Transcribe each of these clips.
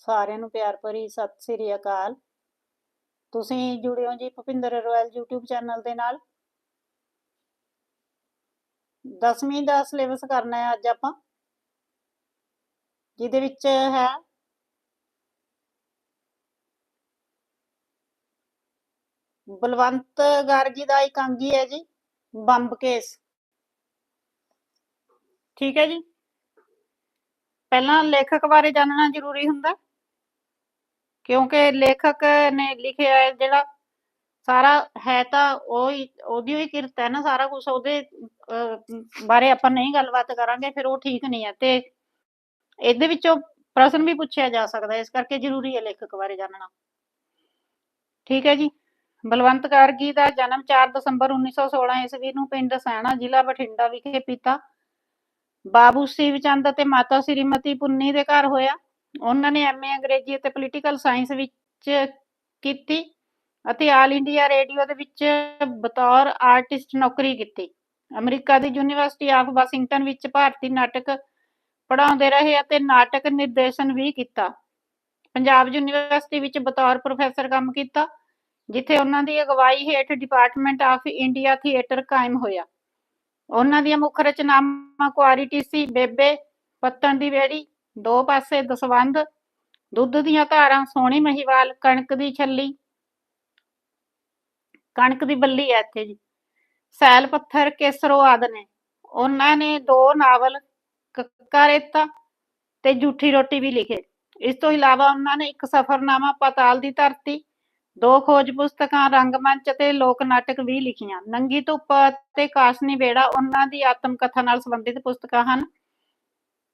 ਸਾਰਿਆਂ ਨੂੰ ਪਿਆਰ ਭਰੀ ਸਤਿ ਸ੍ਰੀ ਅਕਾਲ। ਤੁਸੀਂ ਜੁੜੇ ਹੋ ਜੀ ਭੁਪਿੰਦਰ ਰੋਇਲ YouTube ਚੈਨਲ ਦੇ ਨਾਲ। 10ਵੀਂ ਦਾ ਸਿਲੇਬਸ ਕਰਨਾ ਹੈ ਅੱਜ ਆਪਾਂ। ਜਿਹਦੇ ਵਿੱਚ ਹੈ ਬਲਵੰਤ ਗਾਰਗੀ ਦਾ ਇਕਾਂਗੀ ਹੈ ਜੀ ਬੰਬ ਕੇਸ। ਠੀਕ ਹੈ ਜੀ। ਪਹਿਲਾਂ ਲੇਖਕ ਬਾਰੇ ਜਾਣਨਾ ਜ਼ਰੂਰੀ ਹੁੰਦਾ। ਕਿਉਂਕਿ ਲੇਖਕ ਨੇ ਲਿਖਿਆ ਹੈ ਜਿਹੜਾ ਸਾਰਾ ਹੈ ਤਾਂ ਉਹ ਹੀ ਉਹਦੀ ਹੀ ਕਿਰਤ ਹੈ ਨਾ ਸਾਰਾ ਕੁਝ ਉਹਦੇ ਬਾਰੇ ਆਪਾਂ ਨਹੀਂ ਗੱਲਬਾਤ ਕਰਾਂਗੇ, ਫਿਰ ਉਹ ਠੀਕ ਨਹੀਂ ਹੈ। ਤੇ ਇਹਦੇ ਵਿੱਚੋਂ ਪ੍ਰਸ਼ਨ ਵੀ ਪੁੱਛਿਆ ਜਾ ਸਕਦਾ ਹੈ, ਇਸ ਕਰਕੇ ਜ਼ਰੂਰੀ ਹੈ ਲੇਖਕ ਬਾਰੇ ਜਾਣਨਾ ਠੀਕ ਹੈ ਜੀ। ਬਲਵੰਤ ਗਾਰਗੀ ਦਾ ਜਨਮ 4 ਦਸੰਬਰ 1916 ਈਸਵੀ ਨੂੰ ਪਿੰਡ ਸੈਣਾ ਜ਼ਿਲ੍ਹਾ ਬਠਿੰਡਾ ਵਿਖੇ ਪਿਤਾ ਬਾਬੂ ਸ਼ਿਵ ਚੰਦ ਅਤੇ ਮਾਤਾ ਸ੍ਰੀਮਤੀ ਪੁੰਨੀ ਦੇ ਘਰ ਹੋਇਆ। ਉਹਨਾਂ ਨੇ ਐਮਏ ਅੰਗਰੇਜ਼ੀ ਅਤੇ ਪੋਲੀਟੀਕਲ ਸਾਇੰਸ ਵਿੱਚ ਕੀਤੀ ਅਤੇ ਆਲ ਇੰਡੀਆ ਰੇਡੀਓ ਦੇ ਵਿੱਚ ਬਤੌਰ ਆਰਟਿਸਟ ਨੌਕਰੀ ਕੀਤੀ। ਅਮਰੀਕਾ ਦੀ ਯੂਨੀਵਰਸਿਟੀ ਆਫ ਵਾਸ਼ਿੰਗਟਨ ਵਿੱਚ ਭਾਰਤੀ ਨਾਟਕ ਪੜ੍ਹਾਉਂਦੇ ਰਹੇ ਅਤੇ ਨਾਟਕ ਨਿਰਦੇਸ਼ਨ ਵੀ ਕੀਤਾ। ਪੰਜਾਬ ਯੂਨੀਵਰਸਿਟੀ ਵਿੱਚ ਬਤੌਰ ਪ੍ਰੋਫੈਸਰ ਕੰਮ ਕੀਤਾ, ਜਿੱਥੇ ਉਹਨਾਂ ਦੀ ਅਗਵਾਈ ਹੇਠ ਡਿਪਾਰਟਮੈਂਟ ਆਫ ਇੰਡੀਆ ਥੀਏਟਰ ਕਾਇਮ ਹੋਇਆ। ਉਹਨਾਂ ਦੀਆਂ ਮੁੱਖ ਰਚਨਾਵਾਂ ਕੁਆਰੀ ਬੇਬੇ ਪੱਤਣ ਦੀ ਵੇੜੀ ਦੋ ਪਾਸੇ ਦਸਵੰਧ, ਦੁੱਧ ਦੀਆਂ ਧਾਰਾਂ, ਸੋਹਣੀ ਮਹੀਵਾਲ, ਕਣਕ ਦੀ ਛੱਲੀ। ਕਣਕ ਦੀ ਬੱਲੀ ਹੈ ਇੱਥੇ ਜੀ। ਸੈਲ, ਪੱਥਰ, ਕੇਸਰੋ ਆਦਿ ਨੇ। ਉਹਨਾਂ ਨੇ ਦੋ ਨਾਵਲ, ਕੱਕਾ ਰੇਤਾ ਤੇ ਜੂਠੀ ਰੋਟੀ ਵੀ ਲਿਖੇ। ਇਸ ਤੋਂ ਇਲਾਵਾ ਉਹਨਾਂ ਨੇ ਇੱਕ ਸਫ਼ਰਨਾਮਾ, ਪਤਾਲ ਦੀ ਧਰਤੀ, ਦੋ ਖੋਜ ਪੁਸਤਕਾਂ, ਰੰਗਮੰਚ ਅਤੇ ਲੋਕ ਨਾਟਕ ਵੀ ਲਿਖੀਆਂ। ਨੰਗੀ ਧੁੱਪ ਤੇ ਕਾਸ਼ਨੀ ਵੇੜਾ ਉਹਨਾਂ ਦੀ ਆਤਮ ਕਥਾ ਨਾਲ ਸੰਬੰਧਿਤ ਪੁਸਤਕਾਂ ਹਨ।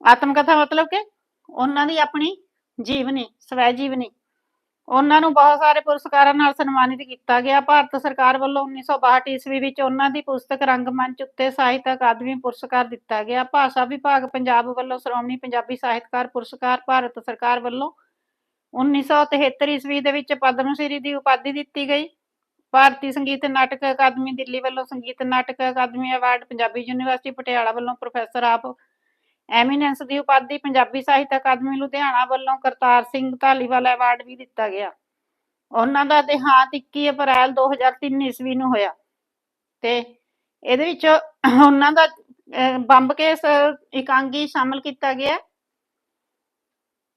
ਆਤਮ ਕਥਾ ਮਤਲਬ ਕਿ ਉਹਨਾਂ ਦੀ ਆਪਣੀ ਜੀਵਨੀ, ਸਵੈ ਜੀਵਨੀ। ਉਹਨਾਂ ਨੂੰ ਬਹੁਤ ਸਾਰੇ ਪੁਰਸਕਾਰਾਂ ਨਾਲ ਸਨਮਾਨਿਤ ਕੀਤਾ ਗਿਆ। ਭਾਰਤ ਸਰਕਾਰ ਵੱਲੋਂ 1962 ਈਸਵੀ ਵਿੱਚ ਉਹਨਾਂ ਦੀ ਪੁਸਤਕ ਰੰਗਮੰਚ ਉੱਤੇ ਸਾਹਿਤ ਅਕਾਦਮੀ ਪੁਰਸਕਾਰ ਦਿੱਤਾ ਗਿਆ। ਭਾਸ਼ਾ ਵਿਭਾਗ ਪੰਜਾਬ ਵੱਲੋਂ ਸ਼੍ਰੋਮਣੀ ਪੰਜਾਬੀ ਸਾਹਿਤਕਾਰ ਪੁਰਸਕਾਰ ਭਾਰਤ ਸਰਕਾਰ ਵੱਲੋਂ 1973 ਈਸਵੀ ਦੇ ਵਿੱਚ ਪਦਮ ਸ਼੍ਰੀ ਦੀ ਉਪਾਧੀ ਦਿੱਤੀ ਗਈ। ਭਾਰਤੀ ਸੰਗੀਤ ਨਾਟਕ ਅਕਾਦਮੀ ਦਿੱਲੀ ਵੱਲੋਂ ਸੰਗੀਤ ਨਾਟਕ ਅਕਾਦਮੀ ਅਵਾਰਡ, ਪੰਜਾਬੀ ਯੂਨੀਵਰਸਿਟੀ ਪਟਿਆਲਾ ਵੱਲੋਂ ਪ੍ਰੋਫੈਸਰ ਆਫ ਐਮੀਨੈਂਸ ਦੀ ਉਪਾਧੀ ਪੰਜਾਬੀ ਸਾਹਿਤ ਅਕਾਦਮੀ ਲੁਧਿਆਣਾ ਵੱਲੋਂ ਕਰਤਾਰ ਸਿੰਘ ਧਾਲੀਵਾਲ ਅਵਾਰਡ ਵੀ ਦਿੱਤਾ ਗਿਆ। ਉਹਨਾਂ ਦਾ ਦੇਹਾਂਤ 21 ਅਪ੍ਰੈਲ 2003 ਈਸਵੀ ਨੂੰ ਹੋਇਆ। ਤੇ ਇਹਦੇ ਵਿੱਚ ਉਹਨਾਂ ਦਾ ਬੰਬ ਕੇਸ ਇਕਾਂਗੀ ਸ਼ਾਮਲ ਕੀਤਾ ਗਿਆ।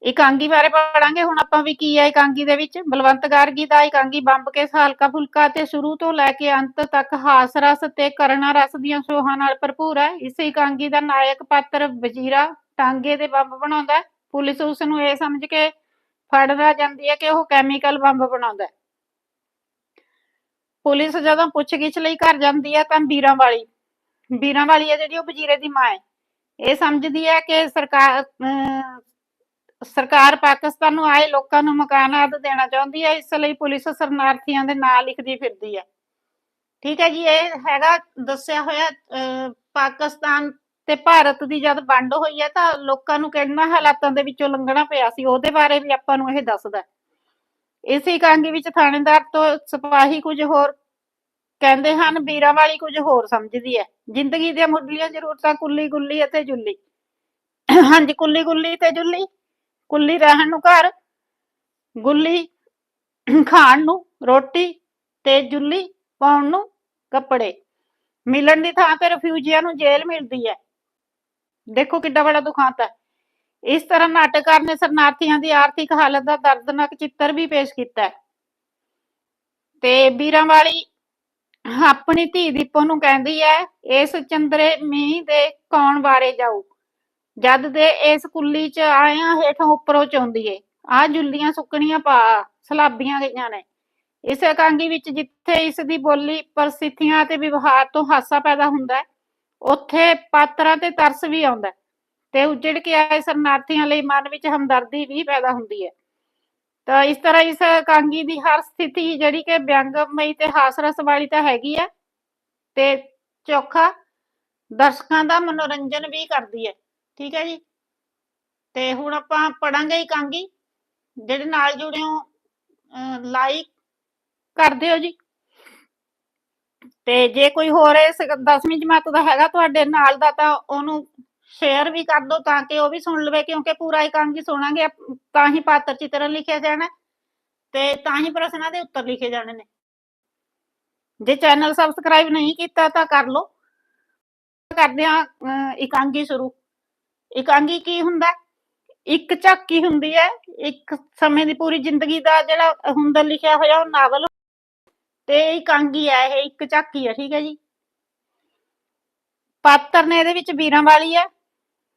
ਇਕਾਂਗੀ ਬਾਰੇ ਪੜਾਂਗੇ। ਹੁਣ ਆਪਾਂ ਵੀ ਕੀ ਹੈ ਇਕਾਂਗੀ ਦੇ ਵਿੱਚ? ਬਲਵੰਤ ਗਾਰਗੀ ਦਾ ਇਕਾਂਗੀ ਬੰਬ ਕੇਸ ਹਲਕਾ ਫੁਲਕਾ ਤੇ ਸ਼ੁਰੂ ਤੋਂ ਲੈ ਕੇ ਅੰਤ ਤੱਕ ਹਾਸ ਰਸ ਤੇ ਕਰਣਾ ਰਸ ਦੀਆਂ ਸੋਹਾਂ ਨਾਲ ਭਰਪੂਰ ਹੈ। ਇਸ ਇਕਾਂਗੀ ਦਾ ਨਾਇਕ ਪਾਤਰ ਵਜ਼ੀਰਾ ਟਾਂਗੇ ਦੇ ਬੰਬ ਬਣਾਉਂਦਾ ਪੁਲਿਸ ਉਸ ਨੂੰ ਇਹ ਸਮਝ ਕੇ ਫੜਨਾ ਜਾਂਦੀ ਹੈ ਕਿ ਉਹ ਕੈਮੀਕਲ ਬੰਬ ਬਣਾਉਂਦਾ ਪੁਲਿਸ ਜਦੋਂ ਪੁੱਛਗਿੱਛ ਲਈ ਘਰ ਜਾਂਦੀ ਹੈ ਤਾਂ ਵੀਰਾਂ ਵਾਲੀ ਵੀਰਾਂ ਵਾਲੀ ਹੈ ਜਿਹੜੀ ਉਹ ਵਜ਼ੀਰੇ ਦੀ ਮਾਂ ਹੈ। ਇਹ ਸਮਝਦੀ ਹੈ ਕਿ ਸਰਕਾਰ ਅਮ, ਸਰਕਾਰ ਪਾਕਿਸਤਾਨ ਨੂੰ ਆਏ ਲੋਕਾਂ ਨੂੰ ਮਕਾਨ ਆਦਿ ਦੇਣਾ ਚਾਹੁੰਦੀ ਹੈ, ਇਸ ਲਈ ਪੁਲਿਸ ਸ਼ਰਨਾਰਥੀਆਂ ਦੇ ਨਾਂ ਲਿਖਦੀ ਫਿਰਦੀ ਹੈ। ਠੀਕ ਹੈ ਜੀ, ਇਹ ਹੈਗਾ ਦੱਸਿਆ ਹੋਇਆ ਪਾਕਿਸਤਾਨ ਤੇ ਭਾਰਤ ਦੀ ਜਦ ਵੰਡ ਹੋਈ ਹੈ ਤਾਂ ਲੋਕਾਂ ਨੂੰ ਕਿੰਨਾ ਹਾਲਾਤਾਂ ਦੇ ਵਿੱਚੋਂ ਲੰਘਣਾ ਪਿਆ ਸੀ, ਉਹਦੇ ਬਾਰੇ ਵੀ ਆਪਾਂ ਨੂੰ ਇਹ ਦੱਸਦਾ ਹੈ। ਇਸ ਇਕਾਂਗੀ ਵਿੱਚ ਥਾਣੇਦਾਰ ਤੋਂ ਸਿਪਾਹੀ ਕੁਝ ਹੋਰ ਕਹਿੰਦੇ ਹਨ, ਵੀਰਾਂ ਵਾਲੀ ਕੁਝ ਹੋਰ ਸਮਝਦੀ ਹੈ। ਜ਼ਿੰਦਗੀ ਦੀਆਂ ਮੁੱਢਲੀਆਂ ਜ਼ਰੂਰਤਾਂ ਕੁੱਲੀ ਗੁੱਲੀ ਅਤੇ ਜੁੱਲੀ। ਹਾਂਜੀ ਕੁੱਲੀ ਗੁੱਲੀ ਤੇ ਜੁੱਲੀ। ਕੁੱਲੀ ਰਹਿਣ ਨੂੰ ਘਰ, ਗੁੱਲੀ ਖਾਣ ਨੂੰ ਰੋਟੀ ਤੇ ਜੁੱਲੀ ਪਾਉਣ ਨੂੰ ਕੱਪੜੇ। ਮਿਲਣ ਦੀ ਥਾਂ ਤੇ ਰਿਫਿਊਜੀਆਂ ਨੂੰ ਜੇਲ੍ਹ ਮਿਲਦੀ ਹੈ। ਦੇਖੋ ਕਿੱਡਾ ਬੜਾ ਦੁਖਾਂਤ ਹੈ। ਇਸ ਤਰ੍ਹਾਂ ਨਾਟਕਕਾਰ ਨੇ ਸ਼ਰਨਾਰਥੀਆਂ ਦੀ ਆਰਥਿਕ ਹਾਲਤ ਦਾ ਦਰਦਨਾਕ ਚਿੱਤਰ ਵੀ ਪੇਸ਼ ਕੀਤਾ ਹੈ। ਤੇ ਵੀਰਾਂ ਵਾਲੀ ਆਪਣੀ ਧੀ ਦੀਪੋ ਨੂੰ ਕਹਿੰਦੀ ਹੈ, ਇਸ ਚੰਦਰੇ ਮੀਂਹ ਦੇ ਕੌਣ ਬਾਰੇ ਜਾਊ? ਜਦ ਦੇ ਇਸ ਕੁੱਲੀ ਚ ਆਇਆ ਹੇਠੋਂ ਉੱਪਰੋਂ ਚੌਂਦੀ ਏ। ਆ ਜੁੱਲੀਆਂ ਸੁੱਕਣੀਆਂ ਪਾ, ਸਲਾਬੀਆਂ ਗਈਆਂ ਨੇ। ਇਸ ਇਕਾਂਗੀ ਵਿੱਚ ਜਿੱਥੇ ਇਸ ਦੀ ਬੋਲੀ ਪਰਿਸਥਿਤੀਆਂ ਤੇ ਵਿਵਹਾਰ ਤੋਂ ਹਾਸਾ ਪੈਦਾ ਹੁੰਦਾ ਹੈ, ਉੱਥੇ ਪਾਤਰਾਂ ਤੇ ਤਰਸ ਵੀ ਆਉਂਦਾ ਤੇ ਉਜੜ ਕੇ ਆਏ ਸ਼ਰਨਾਰਥੀਆਂ ਲਈ ਮਨ ਵਿੱਚ ਹਮਦਰਦੀ ਵੀ ਪੈਦਾ ਹੁੰਦੀ ਹੈ। ਤਾਂ ਇਸ ਤਰ੍ਹਾਂ ਇਸ ਇਕਾਂਗੀ ਦੀ ਹਰ ਸਥਿਤੀ ਜਿਹੜੀ ਕਿ ਵਿਅੰਗਮਈ ਤੇ ਹਾਸ ਰਸ ਵਾਲੀ ਤਾਂ ਹੈਗੀ ਹੈ ਤੇ ਚੌਖਾ ਦਰਸ਼ਕਾਂ ਦਾ ਮਨੋਰੰਜਨ ਵੀ ਕਰਦੀ ਹੈ। ਠੀਕ ਹੈ ਜੀ? ਤੇ ਹੁਣ ਆਪਾਂ ਪੜਾਂਗੇ ਇਕਾਂਗੀ, ਜਿਹੜੇ ਨਾਲ ਜੁੜਿਓ ਲਾਈਕ ਕਰ ਦਿਓ ਜੀ। ਤੇ ਜੇ ਕੋਈ ਹੋਰ ਇਸ 10ਵੀਂ ਜਮਾਤ ਦਾ ਹੈਗਾ ਤੁਹਾਡੇ ਨਾਲ ਦਾ ਤਾਂ ਉਹਨੂੰ ਸ਼ੇਅਰ ਵੀ ਕਰ ਦਿਓ ਤਾਂ ਕਿ ਉਹ ਵੀ ਸੁਣ ਲਵੇ, ਕਿਉਂਕਿ ਪੂਰਾ ਇਕਾਂਗੀ ਸੁਣਾਂਗੇ ਤਾਂ ਹੀ ਪਾਤਰ ਚਿੱਤਰਨ ਲਿਖਿਆ ਜਾਣਾ ਤੇ ਤਾਂ ਹੀ ਪ੍ਰਸ਼ਨਾਂ ਦੇ ਉੱਤਰ ਲਿਖੇ ਜਾਣੇ ਨੇ। ਜੇ ਚੈਨਲ ਸਬਸਕ੍ਰਾਈਬ ਨਹੀਂ ਕੀਤਾ ਤਾਂ ਕਰ ਲਓ। ਕਰਦੇ ਹਾਂ ਇਕਾਂਗੀ ਸ਼ੁਰੂ। ਇਕਾਂਗੀ ਕੀ ਹੁੰਦਾ? ਇੱਕ ਝਾਕੀ ਹੁੰਦੀ ਹੈ? ਇੱਕ ਸਮੇਂ ਦੀ ਪੂਰੀ ਜ਼ਿੰਦਗੀ ਦਾ ਜਿਹੜਾ ਹੁੰਦਾ ਲਿਖਿਆ ਹੋਇਆ ਉਹ ਨਾਵਲ ਤੇ ਇਕਾਂਗੀ ਹੈ, ਇਹ ਇੱਕ ਝਾਕੀ ਹੈ ਠੀਕ ਹੈ ਜੀ। ਪਾਤਰ ਨੇ ਇਹਦੇ ਵਿੱਚ ਵੀਰਾਂ ਵਾਲੀ ਹੈ।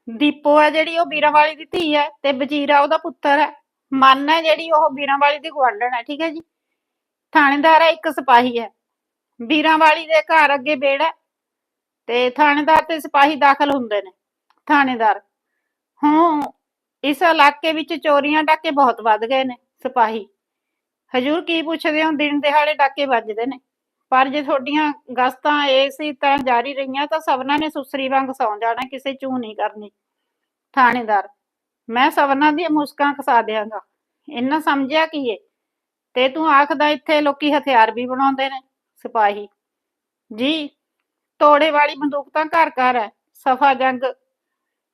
ਦੀਪੋ ਹੈ ਜਿਹੜੀ, ਉਹ ਵੀਰਾਂ ਵਾਲੀ ਦੀ ਧੀ ਹੈ ਤੇ ਵਜ਼ੀਰਾ ਉਹਦਾ ਪੁੱਤਰ ਹੈ। ਮਨ ਹੈ ਜਿਹੜੀ, ਉਹ ਵੀਰਾਂ ਵਾਲੀ ਦੀ ਗੁਆਂਢਣ ਹੈ, ਠੀਕ ਹੈ ਜੀ। ਥਾਣੇਦਾਰ ਹੈ, ਇੱਕ ਸਿਪਾਹੀ ਹੈ। ਵੀਰਾਂ ਵਾਲੀ ਦੇ ਘਰ ਅੱਗੇ ਵਿਹੜਾ ਤੇ ਥਾਣੇਦਾਰ ਤੇ ਸਿਪਾਹੀ ਦਾਖਲ ਹੁੰਦੇ ਨੇ। ਥਾਣੇਦਾਰ। ਹੁਣ ਇਸ ਇਲਾਕੇ ਵਿੱਚ ਚੋਰੀਆਂ ਡਾਕੇ ਬਹੁਤ ਵੱਧ ਗਏ ਨੇ, ਸਿਪਾਹੀ। ਹਜੂਰ ਕੀ ਪੁੱਛਦੇ ਹੋ, ਦਿਨ ਦਿਹਾੜੇ ਡਾਕੇ ਵੱਜਦੇ ਨੇ। ਪਰ ਜੇ ਤੁਹਾਡੀਆਂ ਗਸਤਾਂ ਇਸੇ ਤਾਂ ਜਾਰੀ ਰਹੀਆਂ ਤਾਂ ਸਭਨਾਂ ਨੇ ਸੁਸਰੀ ਵਾਂਗ ਸੌਂ ਜਾਣਾ, ਕਿਸੇ ਚੂ ਨਹੀਂ ਕਰਨੀ। ਥਾਣੇਦਾਰ, ਮੈਂ ਸਭਨਾਂ ਦੀਆਂ ਮੁਸਕਾਂ ਖਸਾ ਦਿਆਂਗਾ। ਇੰਨਾ ਸਮਝਿਆ ਕੀ ਏ? ਤੇ ਤੂੰ ਆਖਦਾ ਇੱਥੇ ਲੋਕੀ ਹਥਿਆਰ ਵੀ ਬਣਾਉਂਦੇ ਨੇ, ਸਿਪਾਹੀ। ਜੀ ਤੋੜੇ ਵਾਲੀ ਬੰਦੂਕ ਤਾਂ ਘਰ ਘਰ ਹੈ, ਸਫਾ ਜੰਗ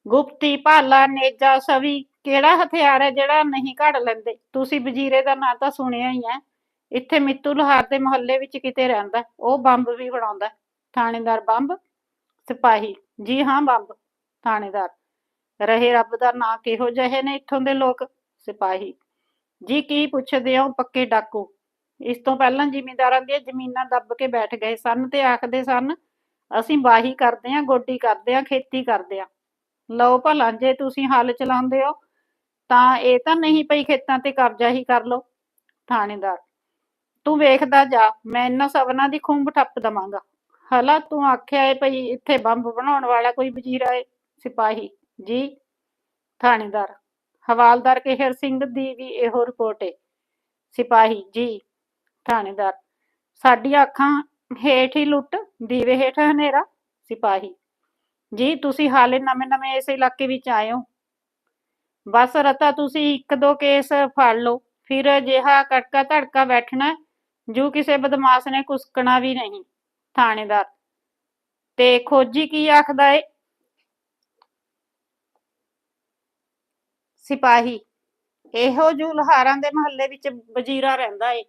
ਗੁਪਤੀ ਭਾਲਾ ਨੇਜਾ ਸਵੀ, ਕਿਹੜਾ ਹਥਿਆਰ ਹੈ ਜਿਹੜਾ ਨਹੀਂ ਘੜ ਲੈਂਦੇ? ਤੁਸੀਂ ਵਜ਼ੀਰੇ ਦਾ ਨਾਂ ਤਾਂ ਸੁਣਿਆ ਹੀ ਹੈ। ਇੱਥੇ ਮਿੱਤੂ ਲੋਹਾਰ ਦੇ ਮੁਹੱਲੇ ਵਿੱਚ ਕਿਤੇ ਰਹਿੰਦਾ, ਉਹ ਬੰਬ ਵੀ ਬਣਾਉਂਦਾ ਥਾਣੇਦਾਰ ਬੰਬ? ਸਿਪਾਹੀ। ਜੀ ਹਾਂ, ਬੰਬ। ਥਾਣੇਦਾਰ। ਰਹੇ ਰੱਬ ਦਾ ਨਾਂ ਕਿਹੋ ਜਿਹੇ ਨੇ ਇੱਥੋਂ ਦੇ ਲੋਕ? ਸਿਪਾਹੀ। ਜੀ ਕੀ ਪੁੱਛਦੇ ਹੋ, ਪੱਕੇ ਡਾਕੂ? ਇਸ ਤੋਂ ਪਹਿਲਾਂ ਜ਼ਿਮੀਂਦਾਰਾਂ ਦੀਆਂ ਜ਼ਮੀਨਾਂ ਦੱਬ ਕੇ ਬੈਠ ਗਏ ਸਨ ਤੇ ਆਖਦੇ ਸਨ, ਅਸੀਂ ਵਾਹੀ ਕਰਦੇ ਹਾਂ, ਗੋਡੀ ਕਰਦੇ ਹਾਂ, ਖੇਤੀ ਕਰਦੇ ਹਾਂ। ਲਓ ਭਲਾ, ਜੇ ਤੁਸੀਂ ਹੱਲ ਚਲਾਉਂਦੇ ਹੋ, ਤਾਂ ਇਹ ਤਾਂ ਨਹੀਂ ਪਈ ਖੇਤਾਂ ਤੇ ਕਬਜ਼ਾ ਹੀ ਕਰ ਲਓ, ਥਾਣੇਦਾਰ। ਤੂੰ ਵੇਖਦਾ ਜਾ, ਮੈਂ ਇਹਨਾਂ ਸਭਨਾਂ ਦੀ ਖੁੰਬ ਠੱਪ ਦਵਾਂਗਾ। ਹਲਾ, ਤੂੰ ਆਖਿਆ ਏ ਭਈ ਇੱਥੇ ਬੰਬ ਬਣਾਉਣ ਵਾਲਾ ਕੋਈ ਵਜ਼ੀਰਾ ਏ, ਸਿਪਾਹੀ। ਜੀ, ਥਾਣੇਦਾਰ। ਹਵਾਲਦਾਰ ਕੇਹਰ ਸਿੰਘ ਦੀ ਵੀ ਇਹੋ ਰਿਪੋਰਟ ਏ। ਸਿਪਾਹੀ, ਜੀ, ਥਾਣੇਦਾਰ। ਸਾਡੀ ਅੱਖਾਂ ਹੇਠ ਹੀ ਲੁੱਟ, ਦੀਵੇ ਹੇਠ ਹਨੇਰਾ, ਸਿਪਾਹੀ। ਜੀ, ਤੁਸੀਂ ਹਾਲੇ ਨਵੇਂ-ਨਵੇਂ ਇਸ ਇਲਾਕੇ ਵਿੱਚ ਆਏ ਹੋ। ਬਸ ਰਤਾ ਤੁਸੀਂ ਇੱਕ ਦੋ ਕੇਸ ਫੜ ਲਓ। ਫਿਰ ਅਜਿਹਾ ਕਟਕਾ ਧੜਕਾ ਬੈਠਣਾ ਜੋ ਕਿਸੇ ਬਦਮਾਸ਼ ਨੇ ਕੁਸਕਣਾ ਵੀ ਨਹੀਂ, ਥਾਣੇਦਾਰ। ਤੇ ਖੋਜੀ ਕੀ ਆਖਦਾ ਏ? ਸਿਪਾਹੀ, ਇਹੋ ਜੂ ਲਹਾਰਾਂ ਦੇ ਮਹੱਲੇ ਵਿੱਚ ਵਜ਼ੀਰਾ ਰਹਿੰਦਾ ਏ।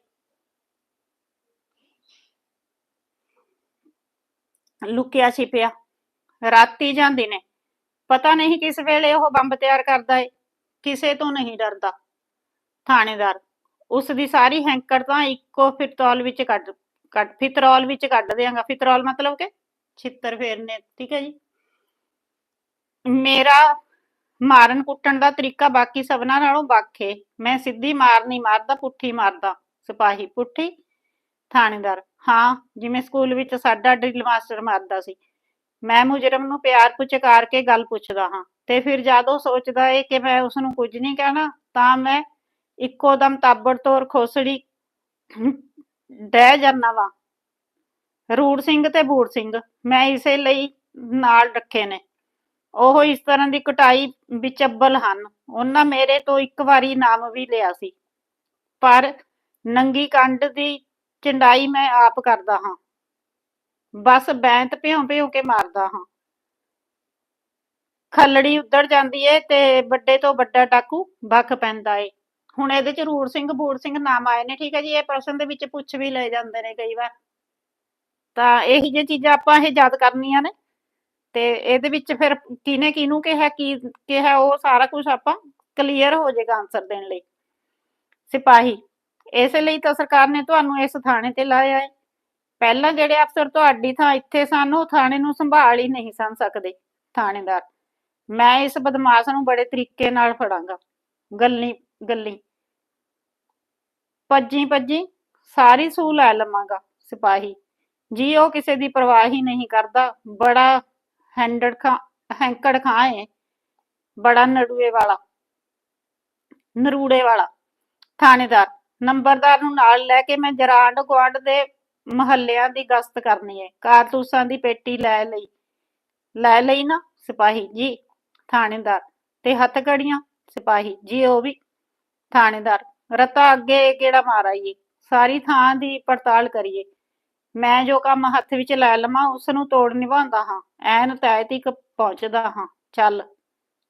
ਲੁਕਿਆ ਛਿਪਿਆ। ਰਾਤੀ ਜਾਂਦੇ ਨੇ। ਪਤਾ ਨਹੀਂ ਕਿਸ ਵੇਲੇ ਉਹ ਬੰਬ ਤਿਆਰ ਕਰਦਾ ਏ। ਕਿਸੇ ਤੋਂ ਨਹੀਂ ਡਰਦਾ। ਥਾਣੇਦਾਰ, ਉਸ ਦੀ ਸਾਰੀ ਹੈਂਕੜ ਤਾਂ ਇੱਕੋ ਫਿਤਰੌਲ ਵਿੱਚ ਕੱਢ ਕੱਢ, ਫਿਤਰੌਲ ਵਿੱਚ ਕੱਢ ਦਿਆਂਗਾ। ਫਿਤਰੌਲ ਮਤਲਬ ਕਿ ਛਿੱਤਰ ਫੇਰਨੇ, ਠੀਕ ਹੈ ਜੀ? ਮੇਰਾ ਮਾਰਨ ਕੁੱਟਣ ਦਾ ਤਰੀਕਾ ਬਾਕੀ ਸਭਨਾਂ ਨਾਲੋਂ ਬਾਖੇ ਮੈਂ ਸਿੱਧੀ ਮਾਰ ਨਹੀਂ ਮਾਰਦਾ, ਪੁੱਠੀ ਮਾਰਦਾ, ਸਿਪਾਹੀ, ਪੁੱਠੀ। ਥਾਣੇਦਾਰ, ਹਾਂ, ਜਿਵੇਂ ਸਕੂਲ ਵਿੱਚ ਸਾਡਾ ਡਰਿਲ ਮਾਸਟਰ ਮਾਰਦਾ ਸੀ। ਮੈਂ ਮੁਜਰਮ ਨੂੰ ਪਿਆਰ ਪੁਚਕਾਰ ਕੇ ਗੱਲ ਪੁੱਛਦਾ ਹਾਂ, ਤੇ ਫਿਰ ਜਦ ਉਹ ਸੋਚਦਾ ਏ ਕਿ ਮੈਂ ਉਸ ਨੂੰ ਕੁਝ ਨਹੀਂ ਕਹਿਣਾ, ਤਾਂ ਮੈਂ ਇੱਕੋ ਦਮ ਤਾਬੜਤੋੜ ਖੋਸੜੀ ਡਹਿ ਜਾਂਦਾ ਵਾਂ। ਰੂੜ ਸਿੰਘ ਤੇ ਬੂੜ ਸਿੰਘ, ਮੈਂ ਇਸੇ ਲਈ ਨਾਲ ਰੱਖੇ ਨੇ। ਉਹ ਇਸ ਤਰ੍ਹਾਂ ਦੀ ਕਟਾਈ ਵਿੱਚ ਅੱਬਲ ਹਨ। ਉਹਨਾਂ ਮੇਰੇ ਤੋਂ ਇੱਕ ਵਾਰੀ ਇਨਾਮ ਵੀ ਲਿਆ ਸੀ। ਪਰ ਨੰਗੀ ਕੰਡ ਦੀ ਚੰਡਾਈ ਮੈਂ ਆਪ ਕਰਦਾ ਹਾਂ। ਬਸ ਬੈਂਤ ਭਿਉਂ ਭਿਉਂ ਕੇ ਮਾਰਦਾ ਹਾਂ। ਖੱਲੜੀ ਉੱਧੜ ਜਾਂਦੀ ਏ ਤੇ ਵੱਡੇ ਤੋਂ ਵੱਡਾ ਟਾਕੂ ਬੱਖ ਪੈਂਦਾ ਏ। ਹੁਣ ਇਹਦੇ ਚ ਰੂੜ ਸਿੰਘ ਬੂੜ ਸਿੰਘ ਨਾਮ ਆਏ ਨੇ, ਠੀਕ ਹੈ ਜੀ, ਇਹ ਪ੍ਰਸ਼ਨ ਦੇ ਵਿੱਚ ਪੁੱਛ ਵੀ ਲਏ ਜਾਂਦੇ ਨੇ ਕਈ ਵਾਰ। ਤਾਂ ਇਹ ਜਿਹੀ ਚੀਜ਼ਾਂ ਆਪਾਂ ਇਹ ਯਾਦ ਕਰਨੀਆਂ ਨੇ ਤੇ ਇਹਦੇ ਵਿੱਚ ਫਿਰ ਕਿਨੇ ਕਿਹਨੂੰ ਕਿਹਾ, ਕੀ ਕਿਹਾ, ਉਹ ਸਾਰਾ ਕੁਝ ਆਪਾਂ ਕਲੀਅਰ ਹੋ ਜਾਏਗਾ ਆਨਸਰ ਦੇਣ ਲਈ। ਸਿਪਾਹੀ, ਇਸੇ ਲਈ ਤਾਂ ਸਰਕਾਰ ਨੇ ਤੁਹਾਨੂੰ ਇਸ ਥਾਣੇ ਤੇ ਲਾਇਆ ਹੈ ਪਹਿਲਾਂ ਜਿਹੜੇ ਅਫਸਰ ਤੁਹਾਡੀ ਥਾਂ ਇੱਥੇ ਸਨ, ਉਹ ਥਾਣੇ ਨੂੰ ਸੰਭਾਲ ਹੀ ਨਹੀਂ ਸਨ ਸਕਦੇ, ਥਾਣੇਦਾਰ। ਮੈਂ ਇਸ ਬਦਮਾਸ਼ ਨੂੰ ਬੜੇ ਤਰੀਕੇ ਨਾਲ ਫੜਾਂਗਾ। ਗੱਲੀ ਗੱਲੀ। ਭੱਜੀ ਭੱਜੀ, ਸਾਰੀ ਸੂ ਲੈ ਲਵਾਂਗਾ, ਸਿਪਾਹੀ। ਜੀ, ਉਹ ਕਿਸੇ ਦੀ ਪਰਵਾਹ ਹੀ ਨਹੀਂ ਕਰਦਾ। ਬੜਾ ਹੈਂਡੜ ਖਾਂ, ਹੈਂਕੜ ਖਾਂ ਹੈ ਬੜਾ ਨੜੂਏ ਵਾਲਾ। ਨਰੂੜੇ ਵਾਲਾ। ਥਾਣੇਦਾਰ, ਨੰਬਰਦਾਰ ਨੂੰ ਨਾਲ ਲੈ ਕੇ ਮੈਂ ਜਰਾਂਡ ਗੁਆਂਢ ਦੇ ਮਹੱਲਿਆਂ ਦੀ ਗਸ਼ਤ ਕਰਨੀ ਹੈ। ਕਾਰਤੂਸਾਂ ਦੀ ਪੇਟੀ ਲੈ ਲਈ। ਲੈ ਲਈ ਨਾ ਸਿਪਾਹੀ ਜੀ, ਥਾਣੇਦਾਰ। ਤੇ ਹੱਥਕੜੀਆਂ ਸਿਪਾਹੀ ਜੀ, ਉਹ ਵੀ ਥਾਣੇਦਾਰ। ਰਤਾ ਅੱਗੇ ਕਿਹੜਾ ਮਾਰ ਸਾਰੀ ਥਾਂ ਦੀ ਪੜਤਾਲ ਕਰੀਏ। ਮੈਂ ਜੋ ਕੰਮ ਹੱਥ ਵਿੱਚ ਲੈ ਲਵਾਂ ਉਸ ਨੂੰ ਤੋੜ ਨਿਭਾਉਂਦਾ ਹਾਂ। ਐਨ ਤੈ ਤੱਕ ਪਹੁੰਚਦਾ ਹਾਂ। ਚੱਲ।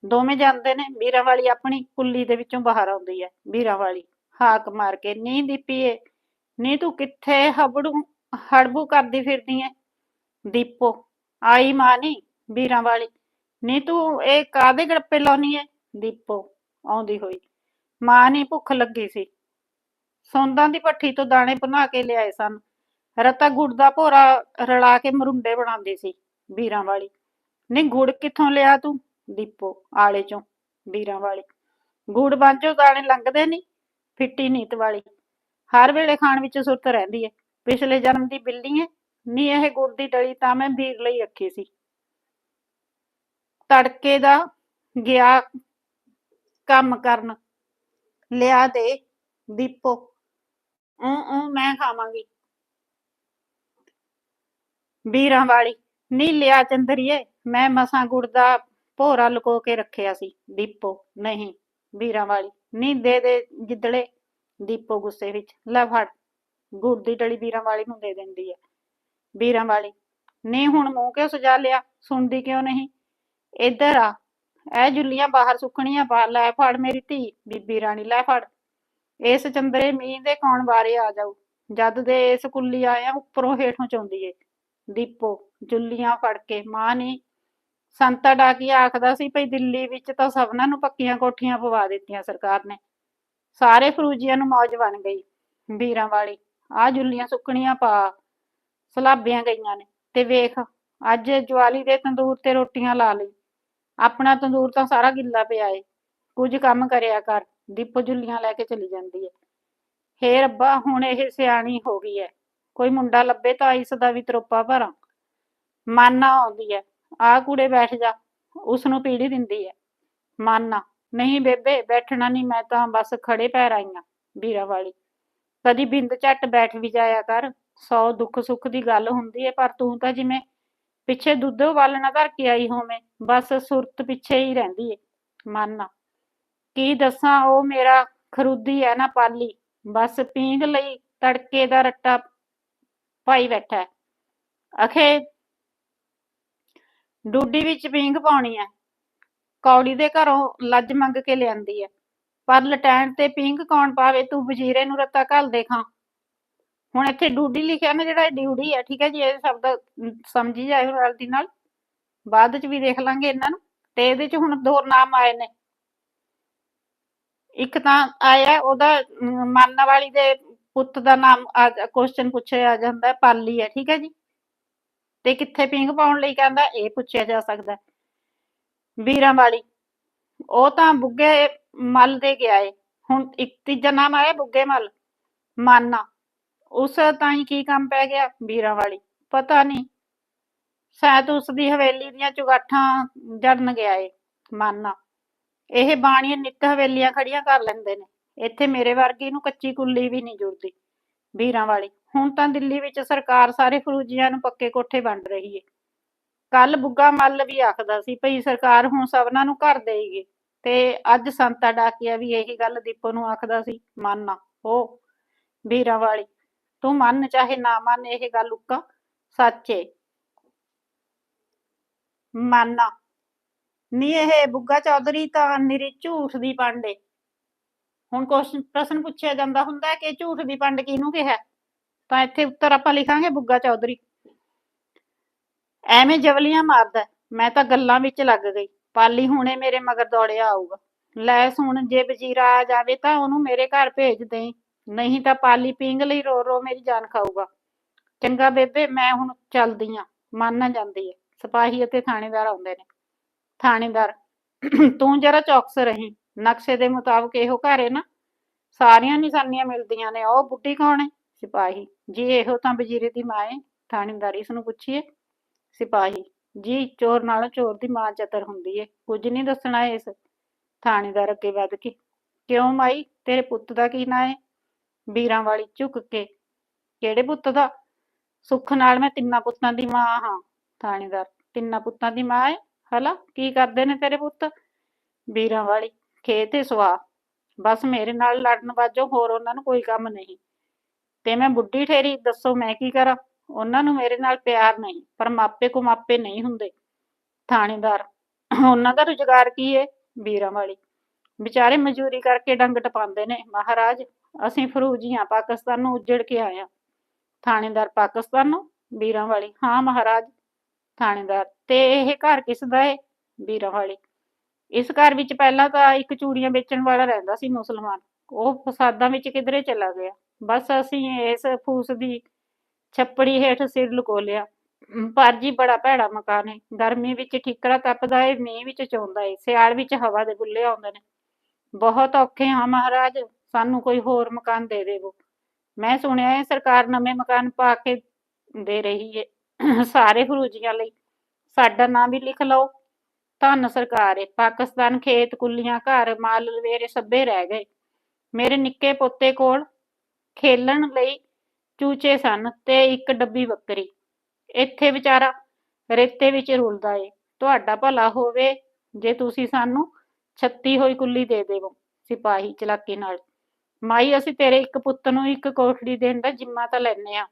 ਦੋਵੇਂ ਜਾਂਦੇ ਨੇ। ਵੀਰਾਂ ਵਾਲੀ ਆਪਣੀ ਕੁੱਲੀ ਦੇ ਵਿੱਚੋਂ ਬਾਹਰ ਆਉਂਦੀ ਹੈ। ਵੀਰਾਂ ਵਾਲੀ ਹਾਕ ਮਾਰ ਕੇ ਨੀ ਦੀਪੀਏ ਨੀ ਤੂੰ ਕਿੱਥੇ ਹਬੜੂ, ਹੜਬੂ ਕਰਦੀ ਫਿਰਦੀ ਐ? ਦੀਪੋ, ਆਈ ਮਾਂ ਨੀ ਵੀਰਾਂ ਵਾਲੀ। ਨੀ ਤੂੰ ਇਹ ਕਾਦੇ ਗੜੱਪੇ ਲਾਉਣੀ ਐ? ਦੀਪੋ, ਆਉਂਦੀ ਹੋਈ। ਮਾਂ ਨੀ ਭੁੱਖ ਲੱਗੀ ਸੀ। ਸੌਂਦਾਂ ਦੀ ਭੱਠੀ ਤੋਂ ਦਾਣੇ ਬਣਾ ਕੇ ਲਿਆਏ ਸਨ। ਰਤਾ ਗੁੜ ਦਾ ਭੋਰਾ ਰਲਾ ਕੇ ਮਰੁੰਡੇ ਬਣਾਉਂਦੀ ਸੀ ਵੀਰਾਂ ਵਾਲੀ। ਨੀ ਗੁੜ ਕਿੱਥੋਂ ਲਿਆ ਤੂੰ? ਦੀਪੋ, ਆਲੇ ਚੋਂ, ਵੀਰਾਂ ਵਾਲੀ। ਗੁੜ ਬਾਂਝੋ ਦਾਣੇ ਲੰਘਦੇ ਨਹੀਂ ਫਿੱਟੀ ਨੀਤ ਵਾਲੀ। ਹਰ ਵੇਲੇ ਖਾਣ ਵਿੱਚ ਸੁਰਤ ਰਹਿੰਦੀ ਹੈ। ਪਿਛਲੇ ਜਨਮ ਦੀ ਬਿੱਲੀ ਹੈ, ਨੀ ਇਹ ਗੁੜ ਦੀ ਡਲੀ ਤਾਂ ਮੈਂ ਵੀਰ ਲਈ ਰੱਖੀ ਸੀ। ਤੜਕੇ ਦਾ ਗਿਆ ਕੰਮ ਕਰਨ, ਲਿਆ ਦੇ ਦੀਪੋ। ਊ ਊ ਮੈਂ ਖਾਵਾਂਗੀ। ਵੀਰਾਂ ਵਾਲੀ, ਨੀ ਲਿਆ ਚੰਦਰੀਏ, ਮੈਂ ਮਸਾਂ ਗੁੜ ਦਾ ਭੋਰਾ ਲੁਕੋ ਕੇ ਰੱਖਿਆ ਸੀ। ਦੀਪੋ, ਨਹੀਂ ਵੀਰਾਂ ਵਾਲੀ, ਨੀ ਦੇ ਦੇ ਜਿੱਦੜੇ ਦੀਪੋ ਗੁੱਸੇ ਵਿੱਚ, ਲੈ ਫੜ, ਗੁੜ ਦੀ ਡਲੀ ਵੀਰਾਂ ਵਾਲੀ ਨੂੰ ਦੇ ਦਿੰਦੀ ਹੈ ਵੀਰਾਂ ਵਾਲੀ, ਨੀ ਹੁਣ ਮੂੰਹ ਕਿਉਂ ਸਜਾ ਲਿਆ, ਸੁਣਦੀ ਕਿਉਂ ਨਹੀਂ? ਇੱਧਰ ਆ ਇਹ ਜੁੱਲੀਆਂ ਬਾਹਰ ਸੁੱਕਣੀਆਂ ਪਾ, ਲੈ ਫੜ ਮੇਰੀ ਧੀ, ਬੀਬੀ ਰਾਣੀ, ਲੈ ਫੜ। ਇਸ ਚੰਦਰੇ ਮੀਂਹ ਦੇ ਕੌਣ ਬਾਰੇ ਆ ਜਾਊ? ਜਦ ਦੇ ਇਸ ਕੁੱਲੀ ਆਇਆ ਉੱਪਰੋਂ ਹੇਠੋਂ ਚੋਂਦੀ ਏ। ਦੀਪੋ, ਜੁੱਲੀਆਂ ਫੜ ਕੇ, ਮਾਂ ਨੇ, ਸੰਤਾ ਡਾਕੀ ਆਖਦਾ ਸੀ ਭਈ ਦਿੱਲੀ ਵਿੱਚ ਤਾਂ ਸਭਨਾਂ ਨੂੰ ਪੱਕੀਆਂ ਕੋਠੀਆਂ ਪਵਾ ਦਿੱਤੀਆਂ ਸਰਕਾਰ ਨੇ। ਸਾਰੇ ਫਰੂਜੀਆਂ ਨੂੰ ਮੌਜ ਬਣ ਗਈ। ਵੀਰਾਂ ਵਾਲੀ ਆ ਜੁੱਲੀਆਂ ਸੁੱਕਣੀਆਂ ਪਾ, ਸਲਾਬੀਆਂ ਗਈਆਂ ਨੇ। ਤੇ ਵੇਖ, ਅੱਜ ਜਵਾਲੀ ਦੇ ਤੰਦੂਰ ਤੇ ਰੋਟੀਆਂ ਲਾ ਲਈ। ਆਪਣਾ ਤੰਦੂਰ ਤਾਂ ਸਾਰਾ ਗਿੱਲਾ ਪਿਆ ਏ। ਕੁਝ ਕੰਮ ਕਰਿਆ ਕਰ, ਦੀਪੋ ਜੁੱਲੀਆਂ ਲੈ ਕੇ ਚਲੀ ਜਾਂਦੀ ਏ। ਹੇ ਰੱਬਾ, ਹੁਣ ਇਹ ਸਿਆਣੀ ਹੋ ਗਈ ਐ ਕੋਈ ਮੁੰਡਾ ਲੱਭੇ ਤਾਂ ਇਸ ਦਾ ਵੀ ਤਰੋਪਾ ਭਰਾਂ। ਮਾਨਾ ਆਉਂਦੀ ਐ ਆ ਕੁੜੇ ਬੈਠ ਜਾ ਉਸ ਨੂੰ ਪੀੜੀ ਦਿੰਦੀ ਐ ਮਾਨਾ ਨਹੀਂ ਬੇਬੇ, ਬੈਠਣਾ ਨਹੀਂ, ਮੈਂ ਤਾਂ ਬਸ ਖੜੇ ਪੈਰ ਆਈਆਂ ਵੀਰਾ ਵਾਲੀ। ਕਦੀ ਬਿੰਦ ਝੱਟ ਬੈਠ ਵੀ ਜਾਇਆ ਕਰ, ਸੌ ਦੁੱਖ ਸੁੱਖ ਦੀ ਗੱਲ ਹੁੰਦੀ ਹੈ ਪਰ ਤੂੰ ਤਾਂ ਜਿਵੇਂ ਪਿੱਛੇ ਦੁੱਧ ਉਬਾਲਣਾ ਧਰ ਕੇ ਆਈ ਹੋਵੇਂ, ਬਸ ਸੁਰਤ ਪਿੱਛੇ ਹੀ ਰਹਿੰਦੀ ਏ, ਮਾਨਾ ਕੀ ਦੱਸਾਂ, ਉਹ ਮੇਰਾ ਖਰੂਦੀ ਹੈ ਨਾ ਪਾਲੀ, ਬਸ ਪੀਂਘ ਲਈ ਤੜਕੇ ਦਾ ਰੱਟਾ ਪਾਈ ਬੈਠਾ। ਅਖੇ, ਡੂਡੀ ਵਿੱਚ ਪੀਂਘ ਪਾਉਣੀ ਹੈ ਕੌੜੀ ਦੇ ਘਰੋਂ ਲੱਜ ਮੰਗ ਕੇ ਲਿਆਂਦੀ ਐ। ਪਰ ਲਟੈਣ ਤੇ ਪਿੰਗ ਕੌਣ ਪਾਵੇ ਤੂੰ ਵਜ਼ੀਰੇ ਨੂੰ ਰੱਤਾ ਘੱਲ ਦੇ ਖਾਂ ਹੁਣ ਇੱਥੇ ਡੂਡੀ ਲਿਖਿਆ ਨਾ ਜਿਹੜਾ ਇਹ ਡਿਊਡੀ ਹੈ ਠੀਕ ਹੈ ਜੀ ਇਹ ਸ਼ਬਦ ਸਮਝੀ ਜਾਇਓ ਨਾਲ ਨਾਲ। ਬਾਅਦ ਚ ਵੀ ਦੇਖ ਲਾਂਗੇ ਇਹਨਾਂ ਨੂੰ ਤੇ ਇਹਦੇ ਚ ਹੁਣ ਦੋ ਨਾਮ ਆਏ ਨੇ। ਇੱਕ ਤਾਂ ਆਇਆ ਉਹਦਾ ਅਮ, ਮਾਨਾ ਵਾਲੀ ਦੇ ਪੁੱਤ ਦਾ ਨਾਮ ਕੁਐਸਚਨ ਪੁੱਛਿਆ ਜਾਂਦਾ ਪਾਲੀ ਹੈ ਠੀਕ ਹੈ ਜੀ। ਤੇ ਕਿੱਥੇ ਪਿੰਗ ਪਾਉਣ ਲਈ ਕਹਿੰਦਾ ਇਹ ਪੁੱਛਿਆ ਜਾ ਸਕਦਾ। ਵੀਰਾਂ ਵਾਲੀ। ਉਹ ਤਾਂ ਬੁੱਗੇ ਮੱਲ ਦੇ ਗਿਆ ਏ। ਹੁਣ ਇੱਕ ਤੀਜਾ ਨਾਮ ਆਇਆ ਬੁੱਗੇ ਮੱਲ। ਮਾਨਾ। ਉਸ ਤਾਂ ਹੀ ਕੀ ਕੰਮ ਪੈ ਗਿਆ ਵੀਰਾਂ ਵਾਲੀ? ਪਤਾ ਨਹੀਂ। ਸ਼ਾਇਦ ਉਸ ਦੀ ਹਵੇਲੀ ਦੀਆਂ ਚੁਗਾਠਾਂ ਜੜਨ ਗਿਆ ਏ, ਮਾਨਾ। ਇਹ ਬਾਣੀਆਂ ਨਿੱਤ ਹਵੇਲੀਆਂ ਖੜੀਆਂ ਕਰ ਲੈਂਦੇ ਨੇ। ਇੱਥੇ ਮੇਰੇ ਵਰਗੀ ਨੂੰ ਕੱਚੀ ਕੁੱਲੀ ਵੀ ਨਹੀਂ ਜੁੜਦੀ ਵੀਰਾਂ ਵਾਲੀ। ਹੁਣ ਤਾਂ ਦਿੱਲੀ ਵਿੱਚ ਸਰਕਾਰ ਸਾਰੇ ਫਰੂਜੀਆਂ ਨੂੰ ਪੱਕੇ ਕੋਠੇ ਵੰਡ ਰਹੀ ਏ। ਕੱਲ ਬੁੱਗਾ ਮੱਲ ਵੀ ਆਖਦਾ ਸੀ, ਭਈ ਸਰਕਾਰ ਹੁਣ ਸਭਨਾਂ ਨੂੰ ਘਰ ਦੇਈਗੀ ਤੇ ਅੱਜ ਸੰਤਾ ਡਾਕੀਆ ਵੀ ਇਹੀ ਗੱਲ ਦੀਪੋ ਨੂੰ ਆਖਦਾ ਸੀ, ਮੰਨ ਉਹ ਵੀਰਾਂ ਵਾਲੀ, ਤੂੰ ਮੰਨ ਚਾਹੇ ਨਾ ਮੰਨ, ਇਹ ਗੱਲ ਉੱਕਾ, ਸੱਚੇ ਏ। ਨੀ। ਇਹ ਬੁੱਗਾ ਚੌਧਰੀ ਤਾਂ ਨਿਰੀ ਝੂਠ ਦੀ ਪੰਡ ਏ। ਹੁਣ ਕੁਐਸਚਨ ਪ੍ਰਸ਼ਨ ਪੁੱਛਿਆ ਜਾਂਦਾ ਹੁੰਦਾ ਕਿ ਝੂਠ ਦੀ ਪੰਡ ਕਿਹਨੂੰ ਕਿਹਾ? ਤਾਂ ਇੱਥੇ ਉੱਤਰ ਆਪਾਂ ਲਿਖਾਂਗੇ ਬੁੱਗਾ ਚੌਧਰੀ। ਐਵੇਂ ਜਵਲੀਆਂ ਮਾਰਦਾ ਹੈ। ਮੈਂ ਤਾਂ ਗੱਲਾਂ ਵਿੱਚ ਲੱਗ ਗਈ। ਪਾਲੀ ਹੁਣੇ ਮੇਰੇ ਮਗਰ ਦੌੜਿਆ ਆਊਗਾ। ਲੈ ਸੁਣ, ਜੇ ਵਜ਼ੀਰਾ ਆ ਜਾਵੇ ਤਾਂ ਉਹਨੂੰ ਮੇਰੇ ਘਰ ਭੇਜ ਦੇਈ। ਨਹੀਂ ਤਾਂ ਪਾਲੀ ਪੀਂਗ ਲਈ ਰੋ ਰੋ ਮੇਰੀ ਜਾਨ ਖਾਊਗਾ। ਚੰਗਾ ਬੇਬੇ, ਮੈਂ ਹੁਣ ਚੱਲਦੀ ਆਂ। ਮੰਨ ਨਾ ਜਾਂਦੀ ਹੈ ਸਿਪਾਹੀ ਅਤੇ ਥਾਣੇਦਾਰ ਆਉਂਦੇ ਨੇ। ਥਾਣੇਦਾਰ, ਤੂੰ ਜਰਾ ਚੌਕਸ ਰਹੀਂ। ਨਕਸ਼ੇ ਦੇ ਮੁਤਾਬਕ ਇਹੋ ਘਰ ਹੈ ਨਾ। ਸਾਰੀਆਂ ਨਿਸ਼ਾਨੀਆਂ ਮਿਲਦੀਆਂ ਨੇ। ਉਹ ਬੁੱਢੀ ਕੌਣ ਹੈ ਸਿਪਾਹੀ। ਜੀ ਇਹੋ ਤਾਂ ਵਜ਼ੀਰੇ ਦੀ ਮਾਂ ਹੈ ਥਾਣੇਦਾਰ ਇਸ ਨੂੰ ਪੁੱਛੀਏ। ਸਿਪਾਹੀ। ਜੀ, ਚੋਰ ਨਾਲੋਂ ਚੋਰ ਦੀ ਮਾਂ ਚਤਰ ਹੁੰਦੀ ਏ। ਕੁਝ ਨਹੀਂ ਦੱਸਣਾ ਇਸ ਥਾਣੇਦਾਰ ਅੱਗੇ ਵੱਧ ਕੇ। ਕਿਉਂ ਮਾਈ? ਤੇਰੇ ਪੁੱਤ ਦਾ ਕੀ ਨਾਂ ਏ? ਵੀਰਾਂ ਵਾਲੀ ਝੁੱਕ ਕੇ। ਕਿਹੜੇ ਪੁੱਤ ਦਾ? ਸੁੱਖ ਨਾਲ ਮੈਂ ਤਿੰਨਾਂ ਪੁੱਤਾਂ ਦੀ ਮਾਂ ਹਾਂ, ਥਾਣੇਦਾਰ। ਤਿੰਨਾਂ ਪੁੱਤਾਂ ਦੀ ਮਾਂ ਹੈ ਹਲਾ, ਕੀ ਕਰਦੇ ਨੇ ਤੇਰੇ ਪੁੱਤ? ਵੀਰਾਂ ਵਾਲੀ ਖੇਤ ਤੇ ਸਵਾ ਬਸ ਮੇਰੇ ਨਾਲ ਲੜਨ ਵਾਜੋ, ਹੋਰ ਉਹਨਾਂ ਨੂੰ ਕੋਈ ਕੰਮ ਨਹੀਂ। ਤੇ ਮੈਂ ਬੁੱਢੀ ਠੇਰੀ, ਦੱਸੋ ਮੈਂ ਕੀ ਕਰਾਂ? ਉਹਨਾਂ ਨੂੰ ਮੇਰੇ ਨਾਲ ਪਿਆਰ ਨਹੀਂ, ਪਰ ਮਾਪੇ ਕੋ ਮਾਪੇ ਨਹੀਂ ਹੁੰਦੇ, ਥਾਣੇਦਾਰ। ਉਹਨਾਂ ਦਾ ਰੁਜ਼ਗਾਰ ਕੀ ਹੈ ਵੀਰਾਂ ਵਾਲੀ। ਵਿਚਾਰੇ ਮਜ਼ਦੂਰੀ ਕਰਕੇ ਡੰਗ ਟਪਾਉਂਦੇ ਨੇ। ਮਹਾਰਾਜ, ਅਸੀਂ ਫਰੂਜੀਆਂ ਪਾਕਿਸਤਾਨ ਨੂੰ ਉੱਜੜ ਕੇ ਆਏ ਹਾਂ। ਥਾਣੇਦਾਰ ਪਾਕਿਸਤਾਨ ਨੂੰ? ਵੀਰਾਂ ਵਾਲੀ। ਹਾਂ ਮਹਾਰਾਜ, ਥਾਣੇਦਾਰ। ਤੇ ਇਹ ਘਰ ਕਿਸ ਦਾ ਹੈ ਵੀਰਾਂ ਵਾਲੀ। ਇਸ ਘਰ ਵਿੱਚ ਪਹਿਲਾਂ ਤਾਂ ਇੱਕ ਚੂੜੀਆਂ ਵੇਚਣ ਵਾਲਾ ਰਹਿੰਦਾ ਸੀ ਮੁਸਲਮਾਨ। ਉਹ ਫਸਾਦਾਂ ਵਿੱਚ ਕਿਧਰੇ ਚਲਾ ਗਿਆ। ਬਸ ਅਸੀਂ ਇਸ ਫੂਸ ਦੀ ਛੱਪੜੀ ਹੇਠ ਸਿਰ ਲੁਕੋ ਲਿਆ ਪਰ ਜੀ ਬੜਾ ਭੈੜਾ ਮਕਾਨ ਹੈ ਗਰਮੀ ਵਿੱਚ ਠਿਕਰਾ ਤਪਦਾ ਹੈ ਮੀਂਹ ਵਿੱਚ ਚੋਂਦਾ ਹੈ ਸਿਆਲ ਵਿੱਚ ਹਵਾ ਦੇ ਬੁੱਲੇ ਆਉਂਦੇ ਨੇ। ਬਹੁਤ ਔਖੇ ਹਾਂ ਮਹਾਰਾਜ, ਸਾਨੂੰ ਕੋਈ ਹੋਰ ਮਕਾਨ ਦੇ ਦੇਵੋ। ਮੈਂ ਸੁਣਿਆ ਹੈ ਸਰਕਾਰ ਨਵੇਂ ਮਕਾਨ ਪਾ ਕੇ ਦੇ ਰਹੀ ਹੈ ਸਾਰੇ ਫਰੂਜੀਆਂ ਲਈ। ਸਾਡਾ ਨਾਮ ਵੀ ਲਿਖ ਲਓ। ਧੰਨ ਸਰਕਾਰ ਏ। ਪਾਕਿਸਤਾਨ ਖੇਤ ਕੁੱਲੀਆਂ ਘਰ ਮਾਲ ਲਵੇਰੇ ਸਭੇ ਰਹਿ ਗਏ। ਮੇਰੇ ਨਿੱਕੇ ਪੋਤੇ ਕੋਲ ਖੇਲਣ ਲਈ ਚੂਚੇ ਸਨ ਤੇ ਇੱਕ ਡੱਬੀ ਬੱਕਰੀ। ਇੱਥੇ ਵਿਚਾਰਾ ਰੇਤੇ ਵਿੱਚ ਰੁਲਦਾ ਏ। ਤੁਹਾਡਾ ਭਲਾ ਹੋਵੇ ਜੇ ਤੁਸੀਂ ਸਾਨੂੰ ਛੱਤੀ ਹੋਈ ਕੁੱਲੀ ਦੇ ਦੇਵੋ ਸਿਪਾਹੀ ਚਲਾਕੀ ਨਾਲ। ਮਾਈ, ਅਸੀਂ ਤੇਰੇ ਇੱਕ ਪੁੱਤ ਨੂੰ ਇੱਕ ਕੋਠੜੀ ਦੇਣ ਦਾ ਜਿੰਮਾ ਤਾਂ ਲੈਨੇ ਆ।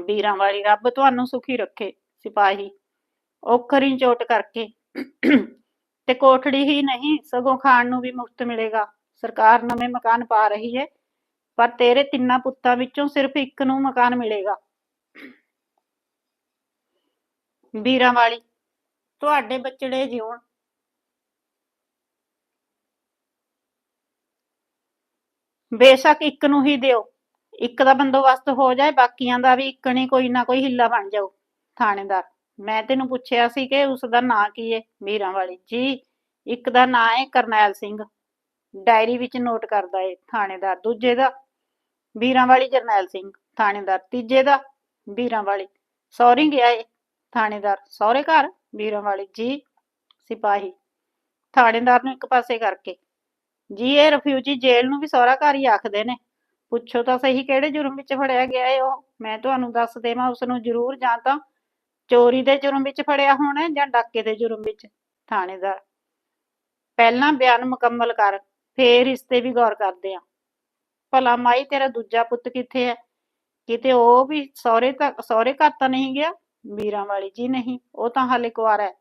ਵੀਰਾਂ ਵਾਲੀ ਰੱਬ ਤੁਹਾਨੂੰ ਸੁਖੀ ਰੱਖੇ ਸਿਪਾਹੀ। ਔਖਰੀ ਚੋਟ ਕਰਕੇ। ਤੇ ਕੋਠੜੀ ਹੀ ਨਹੀਂ, ਸਗੋਂ ਖਾਣ ਨੂੰ ਵੀ ਮੁਫਤ ਮਿਲੇਗਾ। ਸਰਕਾਰ ਨਵੇਂ ਮਕਾਨ ਪਾ ਰਹੀ ਹੈ ਪਰ ਤੇਰੇ ਤਿੰਨਾਂ ਪੁੱਤਾਂ ਵਿੱਚੋਂ ਸਿਰਫ ਇੱਕ ਨੂੰ ਮਕਾਨ ਮਿਲੇਗਾ। ਵੀਰਾਂ ਵਾਲੀ ਤੁਹਾਡੇ ਬੱਚੜੇ ਜਿਉਣ। ਬੇਸ਼ੱਕ ਇੱਕ ਨੂੰ ਹੀ ਦਿਓ। ਇੱਕ ਦਾ ਬੰਦੋਬਸਤ ਹੋ ਜਾਏ, ਬਾਕੀਆਂ ਦਾ ਵੀ ਇੱਕ ਨਹੀਂ, ਕੋਈ ਨਾ ਕੋਈ ਹਿੱਲਾ ਬਣ ਜਾਓ ਥਾਣੇਦਾਰ, ਮੈਂ ਤੈਨੂੰ ਪੁੱਛਿਆ ਸੀ ਕਿ ਉਸ ਦਾ ਨਾਂ ਕੀ ਹੈ ਵੀਰਾਂ ਵਾਲੀ ਜੀ, ਇੱਕ ਦਾ ਨਾਂ ਹੈ ਕਰਨੈਲ ਸਿੰਘ। ਡਾਇਰੀ ਵਿੱਚ ਨੋਟ ਕਰਦਾ ਏ ਥਾਣੇਦਾਰ। ਦੂਜੇ ਦਾ ਵੀਰਾਂ ਵਾਲੀ ਜਰਨੈਲ ਸਿੰਘ, ਥਾਣੇਦਾਰ ਤੀਜੇ ਦਾ ਵੀਰਾਂ ਵਾਲੀ ਸੌਰੀ ਗਿਆ ਏ ਥਾਣੇਦਾਰ। ਸਹੁਰੇ ਘਰ ਵੀਰਾਂ ਵਾਲੀ ਜੀ, ਸਿਪਾਹੀ। ਥਾਣੇਦਾਰ ਨੂੰ ਇੱਕ ਪਾਸੇ ਕਰਕੇ। ਜੀ, ਇਹ ਰਫਿਊਜੀ ਜੇਲ੍ਹ ਨੂੰ ਵੀ ਸਹੁਰਾ ਘਰ ਹੀ ਆਖਦੇ ਨੇ। ਪੁੱਛੋ ਤਾਂ ਸਹੀ ਕਿਹੜੇ ਜੁਰਮ ਵਿੱਚ ਫੜਿਆ ਗਿਆ ਏ ਉਹ। ਮੈਂ ਤੁਹਾਨੂੰ ਦੱਸ ਦੇਵਾਂ, ਉਸ ਨੂੰ ਜ਼ਰੂਰ ਜਾਂ ਤਾਂ ਚੋਰੀ ਦੇ ਜੁਰਮ ਵਿੱਚ ਫੜਿਆ ਹੋਣਾ ਜਾਂ ਡਾਕੇ ਦੇ ਜੁਰਮ ਵਿੱਚ, ਥਾਣੇਦਾਰ। ਪਹਿਲਾਂ ਬਿਆਨ ਮੁਕੰਮਲ ਕਰ, ਫੇਰ ਇਸ ਤੇ ਵੀ ਗੌਰ ਕਰਦੇ ਆ। ਭਲਾ ਮਾਈ ਤੇਰਾ ਦੂਜਾ ਪੁੱਤ ਕਿੱਥੇ ਹੈ? ਕਿਤੇ ਉਹ ਵੀ ਸਹੁਰੇ ਤੱਕ ਸਹੁਰੇ ਘਰ ਤਾਂ ਨਹੀਂ ਗਿਆ? ਮੀਰਾਂ ਵਾਲੀ ਜੀ ਨਹੀਂ, ਉਹ ਤਾਂ ਹਾਲੇ ਕੁਆਰਾ ਹੈ।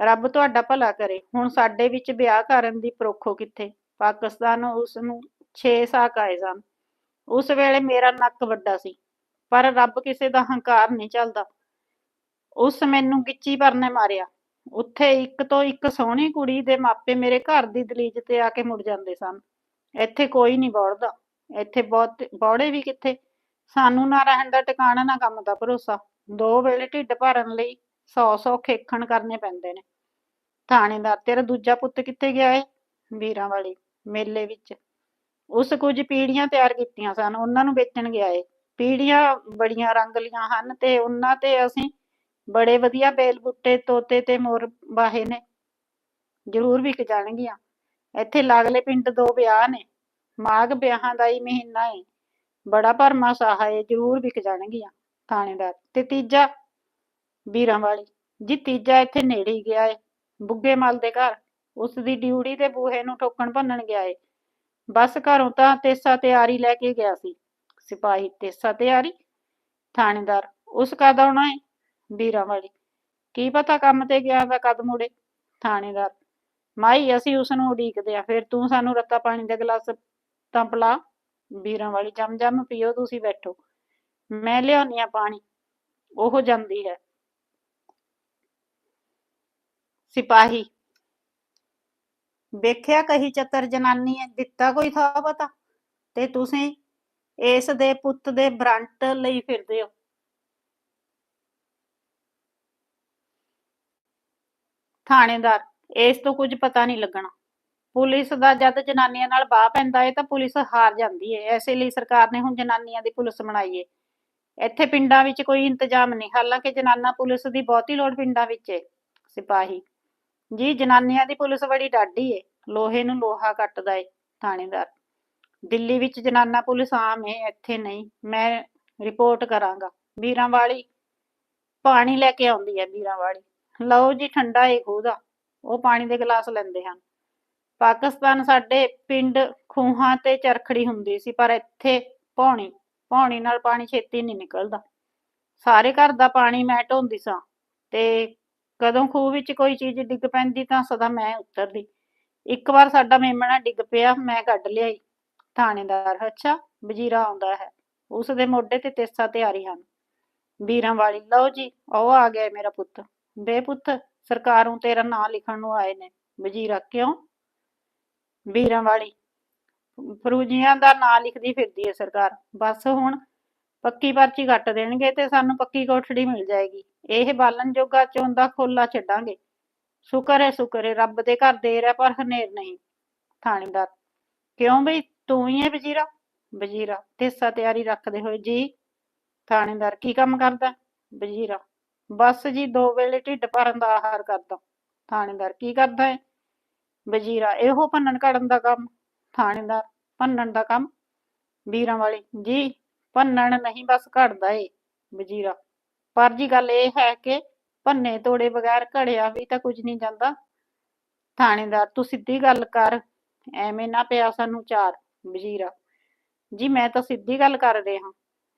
ਰੱਬ ਤੁਹਾਡਾ ਭਲਾ ਕਰੇ। ਹੁਣ ਸਾਡੇ ਵਿੱਚ ਵਿਆਹ ਕਰਨ ਦੀ ਪਰੋਖੋ ਕਿੱਥੇ? ਪਾਕਿਸਤਾਨ ਉਸ ਨੂੰ 6 ਸਾਕ ਆਏ ਸਨ। ਉਸ ਵੇਲੇ ਮੇਰਾ ਨੱਕ ਵੱਡਾ ਸੀ, ਪਰ ਰੱਬ ਕਿਸੇ ਦਾ ਹੰਕਾਰ ਨਹੀਂ ਚੱਲਦਾ ਉਸ ਮੈਨੂੰ ਗਿੱਚੀ ਭਰਨੇ ਮਾਰਿਆ। ਉੱਥੇ ਇੱਕ ਤੋਂ ਇੱਕ ਸੋਹਣੀ ਕੁੜੀ ਦੇ ਮਾਪੇ ਮੇਰੇ ਘਰ ਦੀ ਦਲੀਜ ਤੇ ਆ ਕੇ ਮੁੜ ਜਾਂਦੇ ਸਨ। ਇੱਥੇ ਕੋਈ ਨਹੀਂ ਬੋੜਦਾ ਇੱਥੇ ਬਹੁਤ, ਬੌੜੇ ਵੀ ਕਿੱਥੇ? ਸਾਨੂੰ ਨਾ ਰਹਿਣ ਦਾ ਟਿਕਾਣਾ, ਨਾ ਕੰਮ ਦਾ ਭਰੋਸਾ। ਦੋ ਵੇਲੇ ਢਿੱਡ ਭਰਨ ਲਈ ਸੌ ਸੌ ਖੇਖਣ ਕਰਨੇ ਪੈਂਦੇ ਨੇ। ਥਾਣੇਦਾਰ ਤੇਰਾ ਦੂਜਾ ਪੁੱਤ ਕਿੱਥੇ ਗਿਆ ਏ? ਵੀਰਾਂ ਵਾਲੀ, ਮੇਲੇ ਵਿੱਚ। ਉਸ ਕੁਝ ਪੀੜੀਆਂ ਤਿਆਰ ਕੀਤੀਆਂ ਸਨ, ਉਹਨਾਂ ਨੂੰ ਵੇਚਣ ਗਿਆ ਏ। ਪੀੜੀਆਂ ਬੜੀਆਂ ਰੰਗਲੀਆਂ ਹਨ ਤੇ ਉਹਨਾਂ ਤੇ ਅਸੀਂ ਬੜੇ ਵਧੀਆ ਬੇਲ ਬੁੱਟੇ, ਤੋਤੇ ਤੇ ਮੋਰ ਵਾਹੇ ਨੇ। ਜ਼ਰੂਰ ਵਿਕ ਜਾਣਗੀਆਂ। ਇੱਥੇ ਲਾਗਲੇ ਪਿੰਡ ਦੋ ਵਿਆਹ ਨੇ। ਮਾਘ ਵਿਆਹਾਂ ਦਾ ਹੀ ਮਹੀਨਾ ਏ। ਬੜਾ ਭਰਮਾ ਸਾਹਾ ਏ, ਜ਼ਰੂਰ ਵਿਕ ਜਾਣਗੀਆਂ ਥਾਣੇਦਾਰ। ਤੇ ਤੀਜਾ ਵੀਰਾਂ ਵਾਲੀ ਜੀ, ਤੀਜਾ ਇੱਥੇ ਨੇੜੇ ਹੀ ਗਿਆ ਏ, ਬੁੱਗੇ ਮਲ ਦੇ ਘਰ। ਉਸ ਦੀ ਡਿਊਟੀ ਤੇ ਬੂਹੇ ਨੂੰ ਠੋਕਣ ਭੰਨਣ ਗਿਆ ਏ। ਬਸ ਘਰੋਂ ਤਾਂ ਤੇਸਾ ਤਿਆਰੀ ਲੈ ਕੇ ਗਿਆ ਸੀ। ਸਿਪਾਹੀ ਤੇਸਾ ਤਿਆਰੀ? ਥਾਣੇਦਾਰ, ਉਸ ਕਦ ਆਉਣਾ ਏ? ਵੀਰਾਂ ਵਾਲੀ ਕੀ ਪਤਾ ਕੰਮ ਤੇ ਗਿਆ ਦਾ ਕਦ ਮੁੜੇ? ਥਾਣੇਦਾਰ, ਮਾਈ, ਅਸੀਂ ਉਸ ਨੂੰ ਉਡੀਕਦੇ ਆ, ਫਿਰ ਤੂੰ ਸਾਨੂੰ ਰੱਤਾ ਪਾਣੀ ਦਾ ਗਲਾਸ ਤਾਂ ਪਿਲਾ ਵੀਰਾਂ ਵਾਲੀ ਜਮ ਜਮ ਪੀਓ ਤੁਸੀਂ ਬੈਠੋ। ਮੈਂ ਲਿਆਉਣੀ ਆ ਪਾਣੀ, ਉਹ ਜਾਂਦੀ ਹੈ। ਸਿਪਾਹੀ, ਵੇਖਿਆ ਕਹੀ ਚਤਰ ਜਨਾਨੀ ਹੈ, ਦਿੱਤਾ ਕੋਈ ਥਾ ਪਤਾ? ਤੇ ਤੁਸੀਂ ਇਸ ਦੇ ਪੁੱਤ ਦੇ ਬਰੰਟ ਲਈ ਫਿਰਦੇ ਹੋ। ਥਾਣੇਦਾਰ, ਇਸ ਤੋਂ ਕੁਝ ਪਤਾ ਨਹੀਂ ਲੱਗਣਾ। ਪੁਲਿਸ ਦਾ ਜਦ ਜਨਾਨੀਆਂ ਨਾਲ ਬਾਹ ਪੈਂਦਾ ਹੈ ਤਾਂ ਪੁਲਿਸ ਹਾਰ ਜਾਂਦੀ ਹੈ ਐਸੇ ਲਈ ਸਰਕਾਰ ਨੇ ਹੁਣ ਜਨਾਨੀਆਂ ਦੀ ਪੁਲਿਸ ਬਣਾਈ ਹੈ ਇੱਥੇ ਪਿੰਡਾਂ ਵਿੱਚ ਕੋਈ ਇੰਤਜ਼ਾਮ ਨਹੀਂ। ਹਾਲਾਂਕਿ ਜਨਾਨਾ ਪੁਲਿਸ ਦੀ ਬਹੁਤੀ ਲੋੜ ਪਿੰਡਾਂ ਵਿੱਚ ਹੈ ਸਿਪਾਹੀ। ਜੀ, ਜਨਾਨੀਆਂ ਦੀ ਪੁਲਿਸ ਬੜੀ ਡਾਢੀ ਏ। ਲੋਹੇ ਨੂੰ ਲੋਹਾ ਕੱਟਦਾ ਏ, ਥਾਣੇਦਾਰ। ਦਿੱਲੀ ਵਿੱਚ ਜਨਾਨਾ ਪੁਲਿਸ ਆਮ ਏ, ਇੱਥੇ ਨਹੀਂ। ਮੈਂ ਰਿਪੋਰਟ ਕਰਾਂਗਾ। ਵੀਰਾਂ ਵਾਲੀ ਪਾਣੀ ਲੈ ਕੇ ਆਉਂਦੀ ਹੈ ਵੀਰਾਂ ਵਾਲੀ ਲਓ ਜੀ, ਠੰਡਾ ਏ ਖੂਹ ਦਾ। ਉਹ ਪਾਣੀ ਦੇ ਗਲਾਸ ਲੈਂਦੇ ਹਨ। ਪਾਕਿਸਤਾਨ ਸਾਡੇ ਪਿੰਡ ਖੂਹਾਂ ਤੇ ਚਰਖੜੀ ਹੁੰਦੀ ਸੀ, ਪਰ ਇੱਥੇ ਪੌਣੀ ਪੌਣੀ ਨਾਲ ਪਾਣੀ ਛੇਤੀ ਨਹੀਂ ਨਿਕਲਦਾ। ਸਾਰੇ ਘਰ ਦਾ ਪਾਣੀ ਮੈਂ ਢੋਂਦੀ ਸਾਂ ਤੇ ਕਦੋਂ ਖੂਹ ਵਿੱਚ ਕੋਈ ਚੀਜ਼ ਡਿੱਗ ਪੈਂਦੀ ਤਾਂ ਸਦਾ ਮੈਂ ਉਤਰਦੀ। ਇੱਕ ਵਾਰ ਸਾਡਾ ਮੇਮਣਾ ਡਿੱਗ ਪਿਆ, ਮੈਂ ਕੱਢ ਲਿਆਈ। ਥਾਣੇਦਾਰ, ਅੱਛਾ, ਵਜ਼ੀਰਾ ਆਉਂਦਾ ਹੈ। ਉਸ ਦੇ ਮੋਢੇ ਤੇ ਤੇਸਾ ਤਿਆਰੀ ਹਨ। ਵੀਰਾਂ ਵਾਲੀ, ਲਓ ਜੀ, ਉਹ ਆ ਗਿਆ ਮੇਰਾ ਪੁੱਤ। ਬੇ ਪੁੱਤ, ਸਰਕਾਰੋਂ ਤੇਰਾ ਨਾਂ ਲਿਖਣ ਨੂੰ ਆਏ ਨੇ। ਵਜ਼ੀਰਾ, ਕਿਉਂ? ਵੀਰਾਂ ਵਾਲੀ। ਫਰੂਜੀਆਂ ਦਾ ਨਾਂ ਲਿਖਦੀ ਫਿਰਦੀ ਹੈ ਸਰਕਾਰ। ਬਸ ਹੁਣ ਪੱਕੀ ਪਰਚੀ ਕੱਟ ਦੇਣਗੇ ਤੇ ਸਾਨੂੰ ਪੱਕੀ ਕੋਠੜੀ ਮਿਲ ਜਾਏਗੀ। ਇਹ ਬਾਲਣ ਜੋਗਾ ਚੋਂਦਾ ਖੋਲਾ ਛੱਡਾਂਗੇ। ਸ਼ੁਕਰ ਹੈ ਸ਼ੁਕਰ ਹੈ, ਰੱਬ ਦੇ ਘਰ ਦੇਰ ਹੈ, ਪਰ ਹਨੇਰ ਨਹੀਂ। ਥਾਣੇਦਾਰ, ਕਿਉਂ ਬਈ? ਤੂੰ ਹੀ ਹੈ ਵਜ਼ੀਰਾ? ਵਜ਼ੀਰਾ ਤੇਸਾ ਤਿਆਰੀ ਰੱਖਦੇ ਹੋਏ ਜੀ। ਥਾਣੇਦਾਰ, ਕੀ ਕੰਮ ਕਰਦਾ? ਵਜ਼ੀਰਾ। ਬਸ ਜੀ, ਦੋ ਵੇਲੇ ਢਿੱਡ ਭਰਨ ਦਾ ਆਹਾਰ ਕਰਦਾ। ਥਾਣੇਦਾਰ, ਕੀ ਕਰਦਾ ਹੈ? ਵਜ਼ੀਰਾ, ਇਹੋ ਭੰਨਣ ਘੜਨ ਦਾ ਕੰਮ, ਥਾਣੇਦਾਰ ਭੰਨਣ ਦਾ ਕੰਮ, ਵੀਰਾਂ ਵਾਲੀ। ਜੀ, ਭੰਨਣ ਨਹੀਂ ਬਸ ਘੜਦਾ ਏ, ਵਜ਼ੀਰਾ। ਪਰ ਜੀ ਗੱਲ ਇਹ ਹੈ ਕਿ ਭੰਨੇ ਤੋੜੇ ਬਗੈਰ ਘੜਿਆ ਵੀ ਤਾਂ ਕੁਝ ਨਹੀਂ ਜਾਂਦਾ। ਥਾਣੇਦਾਰ, ਤੂੰ ਸਿੱਧੀ ਗੱਲ ਕਰ। ਐਵੇਂ ਨਾ ਪਿਆ ਸਾਨੂੰ ਚਾਰ, ਵਜ਼ੀਰਾ। ਜੀ, ਮੈਂ ਤਾਂ ਸਿੱਧੀ ਗੱਲ ਕਰ ਰਿਹਾ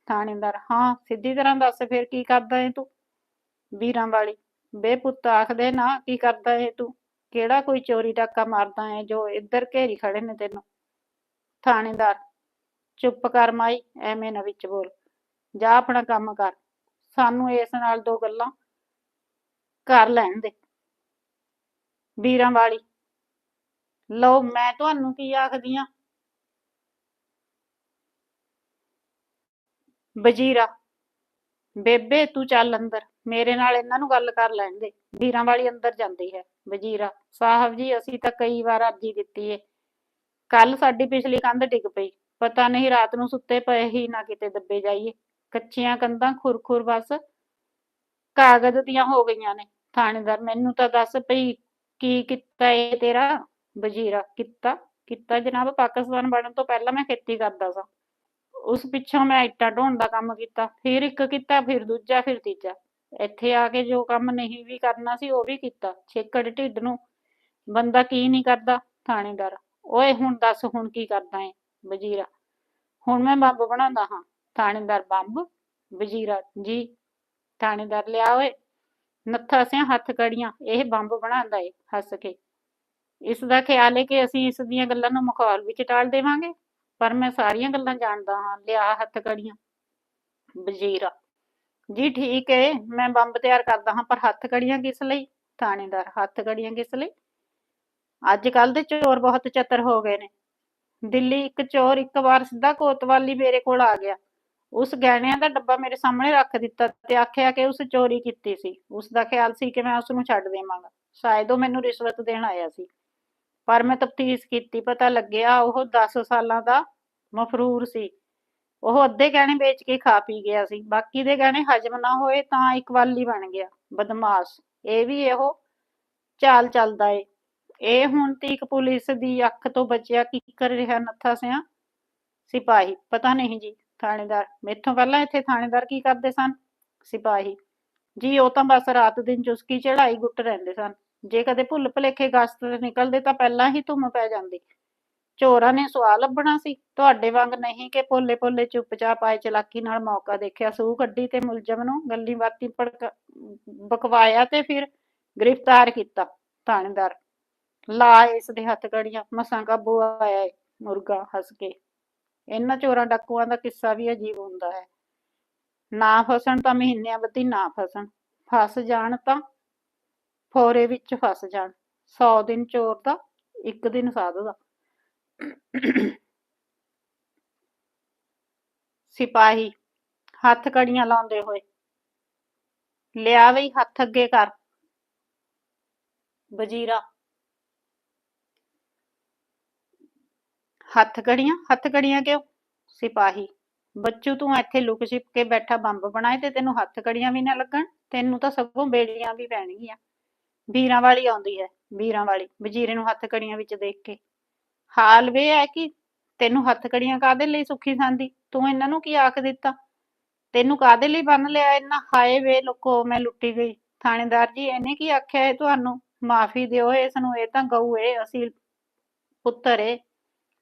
ਥਾਣੇਦਾਰ, ਹਾਂ, ਸਿੱਧੀ ਤਰ੍ਹਾਂ ਦੱਸ ਫਿਰ ਕੀ ਕਰਦਾ ਏ ਤੂੰ? ਵੀਰਾਂ ਵਾਲੀ, ਬੇਪੁੱਤ ਆਖਦੇ ਨਾ, ਕੀ ਕਰਦਾ ਏ ਤੂੰ? ਕਿਹੜਾ ਕੋਈ ਚੋਰੀ ਟਾਕਾ ਮਾਰਦਾ ਏ ਜੋ ਇੱਧਰ ਘੇਰੀ ਖੜੇ ਨੇ ਤੈਨੂੰ? ਥਾਣੇਦਾਰ, ਚੁੱਪ ਕਰ ਮਾਈ, ਐਵੇਂ ਨਾ ਵਿੱਚ ਬੋਲ। ਜਾ ਆਪਣਾ ਕੰਮ ਕਰ। ਸਾਨੂੰ ਇਸ ਨਾਲ ਦੋ ਗੱਲਾਂ ਕਰ ਲੈਣ ਦੇ। ਵੀਰਾਂ ਵਾਲੀ ਲਓ ਮੈਂ ਤੁਹਾਨੂੰ ਕੀ ਆਖਦੀ ਆ? ਵਜ਼ੀਰਾ, ਬੇਬੇ ਤੂੰ ਚੱਲ ਅੰਦਰ। ਮੇਰੇ ਨਾਲ ਇਹਨਾਂ ਨੂੰ ਗੱਲ ਕਰ ਲੈਣ ਦੇ। ਵੀਰਾਂ ਵਾਲੀ ਅੰਦਰ ਜਾਂਦੀ ਹੈ, ਵਜ਼ੀਰਾ। ਸਾਹਿਬ ਜੀ, ਅਸੀਂ ਤਾਂ ਕਈ ਵਾਰ ਅਰਜੀ ਦਿੱਤੀ ਏ। ਕੱਲ ਸਾਡੀ ਪਿਛਲੀ ਕੰਧ ਡਿੱਗ ਪਈ। ਪਤਾ ਨਹੀਂ ਰਾਤ ਨੂੰ ਸੁੱਤੇ ਪਏ ਹੀ ਨਾ ਕਿਤੇ ਦੱਬੇ ਜਾਈਏ। ਕੱਚੀਆਂ ਕੰਧਾਂ ਖੁਰਖੁਰ ਬਸ ਕਾਗਜ਼ ਦੀਆਂ ਹੋ ਗਈਆਂ ਨੇ। ਥਾਣੇਦਾਰ, ਮੈਨੂੰ ਤਾਂ ਦੱਸ ਪਈ ਕੀ ਕੀਤਾ ਏ ਤੇਰਾ? ਵਜ਼ੀਰਾ, ਕੀਤਾ? ਕੀਤਾ ਜਨਾਬ, ਪਾਕਿਸਤਾਨ ਬਣਨ ਤੋਂ ਪਹਿਲਾਂ ਮੈਂ ਖੇਤੀ ਕਰਦਾ ਸਾਂ। ਉਸ ਪਿੱਛੋਂ ਮੈਂ ਇੱਟਾਂ ਢੋਣ ਦਾ ਕੰਮ ਕੀਤਾ। ਫਿਰ ਇੱਕ ਕੀਤਾ, ਫਿਰ ਦੂਜਾ, ਫਿਰ ਤੀਜਾ। ਇੱਥੇ ਆ ਕੇ ਜੋ ਕੰਮ ਨਹੀਂ ਵੀ ਕਰਨਾ ਸੀ ਉਹ ਵੀ ਕੀਤਾ, ਛੇਕੜ ਢਿੱਡ ਨੂੰ। ਬੰਦਾ ਕੀ ਨਹੀਂ ਕਰਦਾ? ਥਾਣੇਦਾਰ। ਓਏ, ਹੁਣ ਦੱਸ ਹੁਣ ਕੀ ਕਰਦਾ ਏ, ਵਜ਼ੀਰਾ? ਹੁਣ ਮੈਂ ਬੰਬ ਬਣਾਉਂਦਾ ਹਾਂ। ਥਾਣੇਦਾਰ ਬੰਬ, ਵਜ਼ੀਰਾ ਜੀ। ਥਾਣੇਦਾਰ ਲਿਆ ਓਏ, ਨੱਥਾ ਸਿਆਂ ਹੱਥ ਕੜੀਆਂ, ਇਹ ਬੰਬ ਬਣਾਉਂਦਾ ਏ, ਹੱਸ ਕੇ। ਇਸ ਦਾ ਖਿਆਲ ਹੈ ਕਿ ਅਸੀਂ ਇਸ ਦੀਆਂ ਗੱਲਾਂ ਨੂੰ ਮਖੌਲ ਵਿੱਚ ਟਾਲ ਦੇਵਾਂਗੇ, ਪਰ ਮੈਂ ਸਾਰੀਆਂ ਗੱਲਾਂ ਜਾਣਦਾ ਹਾਂ। ਲਿਆ ਹੱਥ ਕੜੀਆਂ, ਵਜ਼ੀਰਾ। ਜੀ ਠੀਕ ਹੈ ਮੈਂ ਬੰਬ ਤਿਆਰ ਕਰਦਾ ਹਾਂ, ਪਰ ਹੱਥ ਕੜੀਆਂ ਕਿਸ ਲਈ? ਥਾਣੇਦਾਰ, ਹੱਥ ਕੜੀਆਂ ਕਿਸ ਲਈ? ਅੱਜ ਕੱਲ ਦੇ ਚੋਰ ਬਹੁਤ ਚਤਰ ਹੋ ਗਏ ਨੇ। ਦਿੱਲੀ ਇੱਕ ਚੋਰ ਇੱਕ ਵਾਰ ਸਿੱਧਾ ਕੋਤਵਾਲੀ ਮੇਰੇ ਕੋਲ ਆ ਗਿਆ। ਉਸ ਗਹਿਣਿਆਂ ਦਾ ਡੱਬਾ ਮੇਰੇ ਸਾਹਮਣੇ ਰੱਖ ਦਿੱਤਾ ਤੇ ਆਖਿਆ ਕਿ ਉਸ ਚੋਰੀ ਕੀਤੀ ਸੀ। ਉਸ ਦਾ ਖਿਆਲ ਸੀ ਕਿ ਮੈਂ ਉਸ ਨੂੰ ਛੱਡ ਦੇਵਾਂਗਾ। ਸ਼ਾਇਦ ਉਹ ਮੈਨੂੰ ਰਿਸ਼ਵਤ ਦੇਣ ਆਇਆ ਸੀ। ਪਰ ਮੈਂ ਤਫਤੀਸ਼ ਕੀਤੀ, ਪਤਾ ਲੱਗਿਆ ਉਹ 10 ਸਾਲਾਂ ਦਾ ਮਫਰੂਰ ਸੀ। ਉਹ ਅੱਧੇ ਗਹਿਣੇ ਵੇਚ ਕੇ ਖਾ ਪੀ ਗਿਆ ਸੀ, ਬਾਕੀ ਦੇ ਗਹਿਣੇ ਹਜਮ ਨਾ ਹੋਏ ਤਾਂ ਇਕਵਾਲੀ ਬਣ ਗਿਆ, ਬਦਮਾਸ਼। ਇਹ ਵੀ ਇਹੋ ਚਾਲ ਚੱਲਦਾ ਏ। ਇਹ ਹੁਣ ਤੀਕ ਪੁਲਿਸ ਦੀ ਅੱਖ ਤੋਂ ਬਚਿਆ ਕੀ ਕਰ ਰਿਹਾ ਨੱਥਾ ਸਿਆ? ਸਿਪਾਹੀ, ਪਤਾ ਨਹੀਂ ਜੀ, ਥਾਣੇਦਾਰ। ਮੇਥੋਂ ਪਹਿਲਾਂ ਇੱਥੇ ਥਾਣੇਦਾਰ ਕੀ ਕਰਦੇ ਸਨ? ਸਿਪਾਹੀ। ਜੀ, ਉਹ ਤਾਂ ਬਸ ਰਾਤ ਦਿਨ ਚੁਸਕੀ ਚੜਾਈ ਗੁੱਟ ਰਹਿੰਦੇ ਸਨ। ਜੇ ਕਦੇ ਭੁੱਲ ਭੁਲੇਖੇ ਗਸਤ ਨਿਕਲਦੇ ਤਾਂ ਪਹਿਲਾਂ ਹੀ ਧੁੰਮ ਪੈ ਜਾਂਦੀ। ਚੋਰਾਂ ਨੇ ਸਵਾਲ ਲੱਭਣਾ ਸੀ। ਤੁਹਾਡੇ ਵਾਂਗ ਨਹੀਂ ਕਿ ਭੋਲੇ ਪੋਲੇ ਚੁੱਪਚਾਪ ਆਏ ਚਲਾਕੀ ਨਾਲ ਮੌਕਾ ਦੇਖਿਆ। ਸੂਹ ਕੱਢੀ ਤੇ ਮੁਲਜ਼ਮ ਨੂੰ ਗੱਲੀ ਬਾਤੀ ਬਕਵਾਇਆ ਤੇ ਫਿਰ ਗ੍ਰਿਫਤਾਰ ਕੀਤਾ। ਥਾਣੇਦਾਰ, ਲਾ ਇਸ ਦੇ ਹੱਥ ਕੜੀਆਂ ਮਸਾਂ ਕਾਬੂ ਆਇਆ ਮੁਰਗਾ ਹੱਸ ਕੇ। ਇਹਨਾਂ ਚੋਰਾਂ ਡਾਕੂਆਂ ਦਾ ਕਿੱਸਾ ਵੀ ਅਜੀਬ ਹੁੰਦਾ ਹੈ। ਨਾ ਫਸਣ ਤਾਂ ਮਹੀਨਿਆਂ ਬੱਧੀ ਨਾ ਫਸਣ। ਫਸ ਜਾਣ ਤਾਂ ਫੋਰੇ ਵਿੱਚ ਫਸ ਜਾਣ। 100 ਦਿਨ ਚੋਰ ਦਾ, ਇੱਕ ਦਿਨ ਸਾਧ ਦਾ। ਸਿਪਾਹੀ, ਹੱਥ ਕੜੀਆਂ ਲਾਉਂਦੇ ਹੋਏ। ਲਿਆ ਬਈ, ਹੱਥ ਅੱਗੇ ਕਰ। ਵਜ਼ੀਰਾ। ਹੱਥ ਕੜੀਆਂ ਹੱਥ ਕੜੀਆਂ ਕਿਉਂ? ਸਿਪਾਹੀ। ਬੱਚੂ, ਤੂੰ ਇੱਥੇ ਲੁਕ ਛਿਪ ਕੇ ਬੈਠਾ, ਬੰਬ ਬਣਾਏ ਤੇ ਤੈਨੂੰ ਹੱਥ ਕੜੀਆਂ ਵੀ ਨਾ ਲੱਗਣ। ਤੈਨੂੰ ਤਾਂ ਸਗੋਂ ਬੇੜੀਆਂ ਵੀ ਪੈਣਗੀਆਂ। ਵੀਰਾਂ ਵਾਲੀ ਆਉਂਦੀ ਹੈ, ਵੀਰਾਂ ਵਾਲੀ। ਵਜ਼ੀਰੇ ਨੂੰ ਹੱਥ ਕੜੀਆਂ ਵਿੱਚ ਦੇਖ ਕੇ। ਹਾਲ ਵੇ ਹੈ ਕਿ ਤੈਨੂੰ ਹੱਥ ਕੜੀਆਂ ਕਾਦੇ ਲਈ ਸੁੱਖੀ ਸੰਦੀ ਤੂੰ ਇਹਨਾਂ ਨੂੰ ਕੀ ਆਖ ਦਿੱਤਾ? ਤੈਨੂੰ ਕਾਦੇ ਲਈ ਬੰਨ ਲਿਆ ਇਹਨਾਂ ਹਾਏ ਵੇ ਲੋਕੋ, ਮੈਂ ਲੁੱਟੀ ਗਈ। ਥਾਣੇਦਾਰ ਜੀ, ਇਹਨੇ ਕੀ ਆਖਿਆ ਹੈ ਤੁਹਾਨੂੰ? ਮਾਫੀ ਦਿਓ ਇਸ ਨੂੰ, ਇਹ ਤਾਂ ਗਊ ਏ, ਅਸੀਂ ਪੁੱਤਰ ਏ।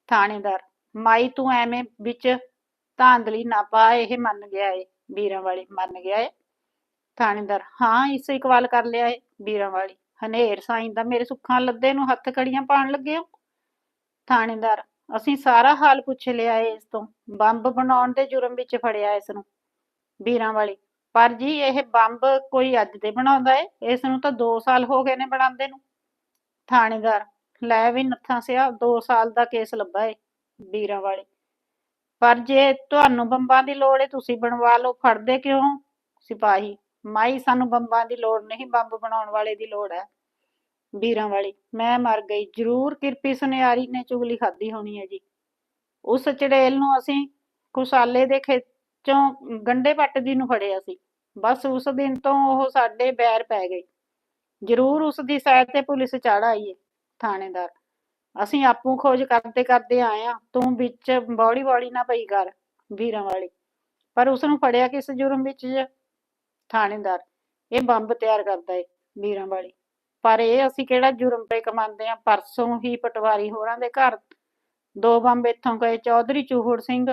ਥਾਣੇਦਾਰ, ਮਾਈ ਤੂੰ ਐਵੇਂ ਵਿੱਚ ਧਾਂਦਲੀ ਨਾ ਪਾ, ਇਹ ਮੰਨ ਗਿਆ ਏ ਵੀਰਾਂ ਵਾਲੀ ਮੰਨ ਗਿਆ ਏ। ਥਾਣੇਦਾਰ, ਹਾਂ, ਇਸ ਇਕਵਾਲ ਕਰ ਲਿਆ ਏ ਵੀਰਾਂ ਵਾਲੀ। ਹਨੇਰ ਸਾਈਂ ਦਾ ਮੇਰੇ ਸੁੱਖਾਂ ਲੱਦੇ ਨੂੰ ਹੱਥ ਕੜੀਆਂ ਪਾਣ ਲੱਗੇ ਹੋ? ਥਾਣੇਦਾਰ, ਅਸੀਂ ਸਾਰਾ ਹਾਲ ਪੁੱਛ ਲਿਆ ਏ ਇਸ ਤੋਂ। ਬੰਬ ਬਣਾਉਣ ਦੇ ਜੁਰਮ ਵਿੱਚ ਫੜਿਆ ਇਸ ਨੂੰ, ਵੀਰਾਂ ਵਾਲੀ। ਪਰ ਜੀ ਇਹ ਬੰਬ ਕੋਈ ਅੱਜ ਦੇ ਬਣਾਉਂਦਾ ਏ? ਇਸ ਨੂੰ ਤਾਂ 2 ਸਾਲ ਹੋ ਗਏ ਨੇ ਬਣਾਉਂਦੇ ਨੂੰ। ਥਾਣੇਦਾਰ, ਲੈ ਵੀ ਨੱਥਾ ਸਿਆ 2 ਸਾਲ ਦਾ ਕੇਸ ਲੱਭਾ ਏ, ਵੀਰਾਂ ਵਾਲੀ। ਪਰ ਜੇ ਤੁਹਾਨੂੰ ਬੰਬਾਂ ਦੀ ਲੋੜ ਏ, ਤੁਸੀਂ ਬਣਵਾ ਲਓ। ਫੜਦੇ ਕਿਉਂ? ਸਿਪਾਹੀ, ਮਾਈ, ਸਾਨੂੰ ਬੰਬਾਂ ਦੀ ਲੋੜ ਨਹੀਂ, ਬੰਬ ਬਣਾਉਣ ਵਾਲੇ ਦੀ ਲੋੜ ਹੈ। ਵੀਰਾਂ ਵਾਲੀ। ਮੈਂ ਮਰ ਗਈ। ਜ਼ਰੂਰ ਕਿਰਪੀ ਸੁਨਿਆਰੀ ਨੇ ਚੁਗਲੀ ਖਾਧੀ ਹੋਣੀ ਹੈ ਜੀ। ਉਸ ਚੜੇਲ ਨੂੰ ਅਸੀਂ ਖੁਸ਼ਾਲੇ ਦੇ ਖੇਚੋਂ ਗੰਡੇ ਪੱਟਦੀ ਨੂੰ ਫੜਿਆ ਸੀ। ਬਸ ਉਸ ਦਿਨ ਤੋਂ ਉਹ ਸਾਡੇ ਬੈਰ ਪੈ ਗਈ ਜ਼ਰੂਰ ਉਸ ਦੀ ਸਾਈਡ ਤੇ ਪੁਲਿਸ ਚੜ ਆਈ ਹੈ ਥਾਣੇਦਾਰ। ਅਸੀਂ ਆਪੂ ਖੋਜ ਕਰਦੇ ਕਰਦੇ ਆਏ ਆ। ਤੂੰ ਵਿੱਚ ਬੌੜੀ ਬੌੜੀ ਨਾ ਪਈ ਕਰ, ਵੀਰਾਂ ਵਾਲੀ। ਪਰ ਉਸ ਨੂੰ ਫੜਿਆ ਕਿਸ ਜੁਰਮ ਵਿੱਚ ਥਾਣੇਦਾਰ। ਇਹ ਬੰਬ ਤਿਆਰ ਕਰਦਾ ਏ, ਵੀਰਾਂ ਵਾਲੀ। ਪਰ ਇਹ ਅਸੀਂ ਕਿਹੜਾ ਜੁਰਮ ਤੇ ਕਮਾਉਂਦੇ ਆ ਪਰਸੋਂ ਹੀ ਪਟਵਾਰੀ ਹੋਰਾਂ ਦੇ ਘਰ ਦੋ ਬੰਬ ਇੱਥੋਂ ਗਏ, ਚੌਧਰੀ ਚੂਹੜ ਸਿੰਘ।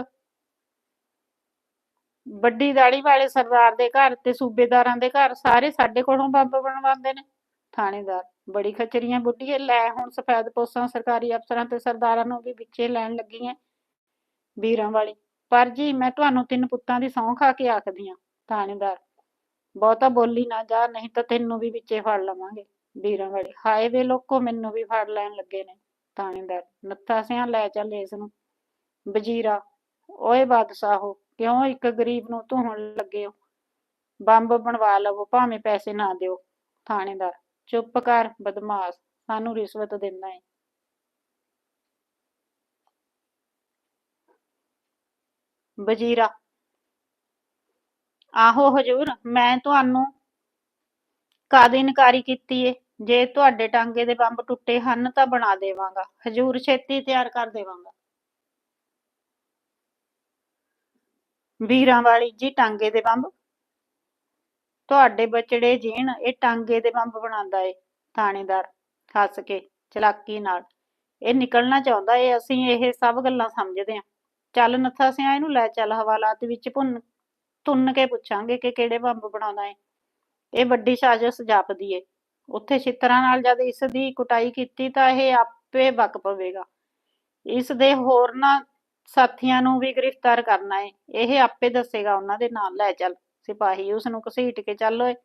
ਵੱਡੀ ਦਾੜੀ ਵਾਲੇ ਸਰਦਾਰ ਦੇ ਘਰ ਤੇ ਸੂਬੇਦਾਰਾਂ ਦੇ ਘਰ ਸਾਰੇ ਸਾਡੇ ਕੋਲੋਂ ਬੰਬ ਬਣਵਾਉਂਦੇ ਨੇ। ਥਾਣੇਦਾਰ ਬੜੀ ਖਚਰੀਆਂ ਬੁੱਢੀਏ ਲੈ ਹੁਣ ਸਫੈਦ ਪੋਸਾਂ ਸਰਕਾਰੀ ਅਫਸਰਾਂ ਤੇ ਸਰਦਾਰਾਂ ਨੂੰ ਵੀ ਵਿੱਚੇ ਲੈਣ ਲੱਗੀਆਂ ਵੀਰਾਂ ਵਾਲੀ। ਪਰ ਜੀ ਮੈਂ ਤੁਹਾਨੂੰ ਤਿੰਨ ਪੁੱਤਾਂ ਦੀ ਸਹੁੰ ਖਾ ਕੇ ਆਖਦੀ ਆ ਥਾਣੇਦਾਰ, ਬਹੁਤਾ ਬੋਲੀ ਨਾ ਜਾ, ਨਹੀਂ ਤਾਂ ਤੈਨੂੰ ਵੀ ਵਿੱਚੇ ਫੜ ਲਵਾਂਗੇ। ਵੀਰਾਂ ਵਾਲੀ। ਹਾਏ ਵੇ ਲੋਕੋ, ਮੈਨੂੰ ਵੀ ਫੜ ਲੈਣ ਲੱਗੇ ਨੇ ਥਾਣੇਦਾਰ। ਨੱਥਾ ਸਿਆਂ ਲੈ ਚੱਲ ਇਸ ਨੂੰ। ਵਜ਼ੀਰਾ, ਓਏ ਬਾਦਸ਼ਾਹੋ ਕਿਉਂ ਇੱਕ ਗਰੀਬ ਨੂੰ ਧੋਣ ਲੱਗੇ ਹੋ? ਬੰਬ ਬਣਵਾ ਲਵੋ, ਭਾਵੇਂ ਪੈਸੇ ਨਾ ਦਿਓ। ਥਾਣੇਦਾਰ, ਚੁੱਪ ਕਰ, ਬਦਮਾਸ਼, ਸਾਨੂੰ ਰਿਸ਼ਵਤ ਦਿੰਦਾ ਹੈ ਵਜ਼ੀਰਾ, ਆਹੋ ਹਜੂਰ, ਮੈਂ ਤੁਹਾਨੂੰ ਕਦ ਇਨਕਾਰੀ ਕੀਤੀ ਏ? ਜੇ ਤੁਹਾਡੇ ਟਾਂਗੇ ਦੇ ਬੰਬ ਟੁੱਟੇ ਹਨ ਤਾਂ ਬਣਾ ਦੇਵਾਂਗਾ। ਹਜੂਰ ਛੇਤੀ ਤਿਆਰ ਕਰ ਦੇਵਾਂਗਾ। ਵੀਰਾਂ ਵਾਲੀ ਜੀ, ਟਾਂਗੇ ਦੇ ਬੰਬ? ਤੁਹਾਡੇ ਬਚੜੇ ਜੀਣ, ਇਹ ਟਾਂਗੇ ਦੇ ਬੰਬ ਬਣਾਉਂਦਾ ਏ, ਥਾਣੇਦਾਰ। ਹੱਸ ਕੇ, ਚਲਾਕੀ ਨਾਲ। ਇਹ ਨਿਕਲਣਾ ਚਾਹੁੰਦਾ ਏ, ਅਸੀਂ ਇਹ ਸਭ ਗੱਲਾਂ ਸਮਝਦੇ ਹਾਂ ਚੱਲ ਨੱਥਾ ਸਿਆ, ਇਹਨੂੰ ਲੈ ਚੱਲ, ਹਵਾਲਾਤ ਵਿੱਚ ਭੁੰਨ ਤੁੰਨ ਕੇ ਪੁੱਛਾਂਗੇ ਕਿ ਕਿਹੜੇ ਬੰਬ ਬਣਾਉਂਦਾ ਏ। ਇਹ ਵੱਡੀ ਸਾਜ਼ਿਸ਼ ਜਾਪਦੀ ਏ। ਉੱਥੇ ਛਿੱਤਰਾਂ ਨਾਲ ਜਦ ਇਸ ਦੀ ਕੁਟਾਈ ਕੀਤੀ ਤਾਂ ਇਹ ਆਪੇ ਬਕ ਪਵੇਗਾ। ਇਸ ਦੇ ਹੋਰਨਾਂ ਸਾਥੀਆਂ ਨੂੰ ਵੀ ਗ੍ਰਿਫਤਾਰ ਕਰਨਾ ਏ। ਇਹ ਆਪੇ ਦੱਸੇਗਾ ਉਹਨਾਂ ਦੇ ਨਾਲ, ਲੈ ਚੱਲ, ਸਿਪਾਹੀ ਉਸ ਨੂੰ ਘਸੀਟ ਕੇ ਚੱਲ ਓਏ।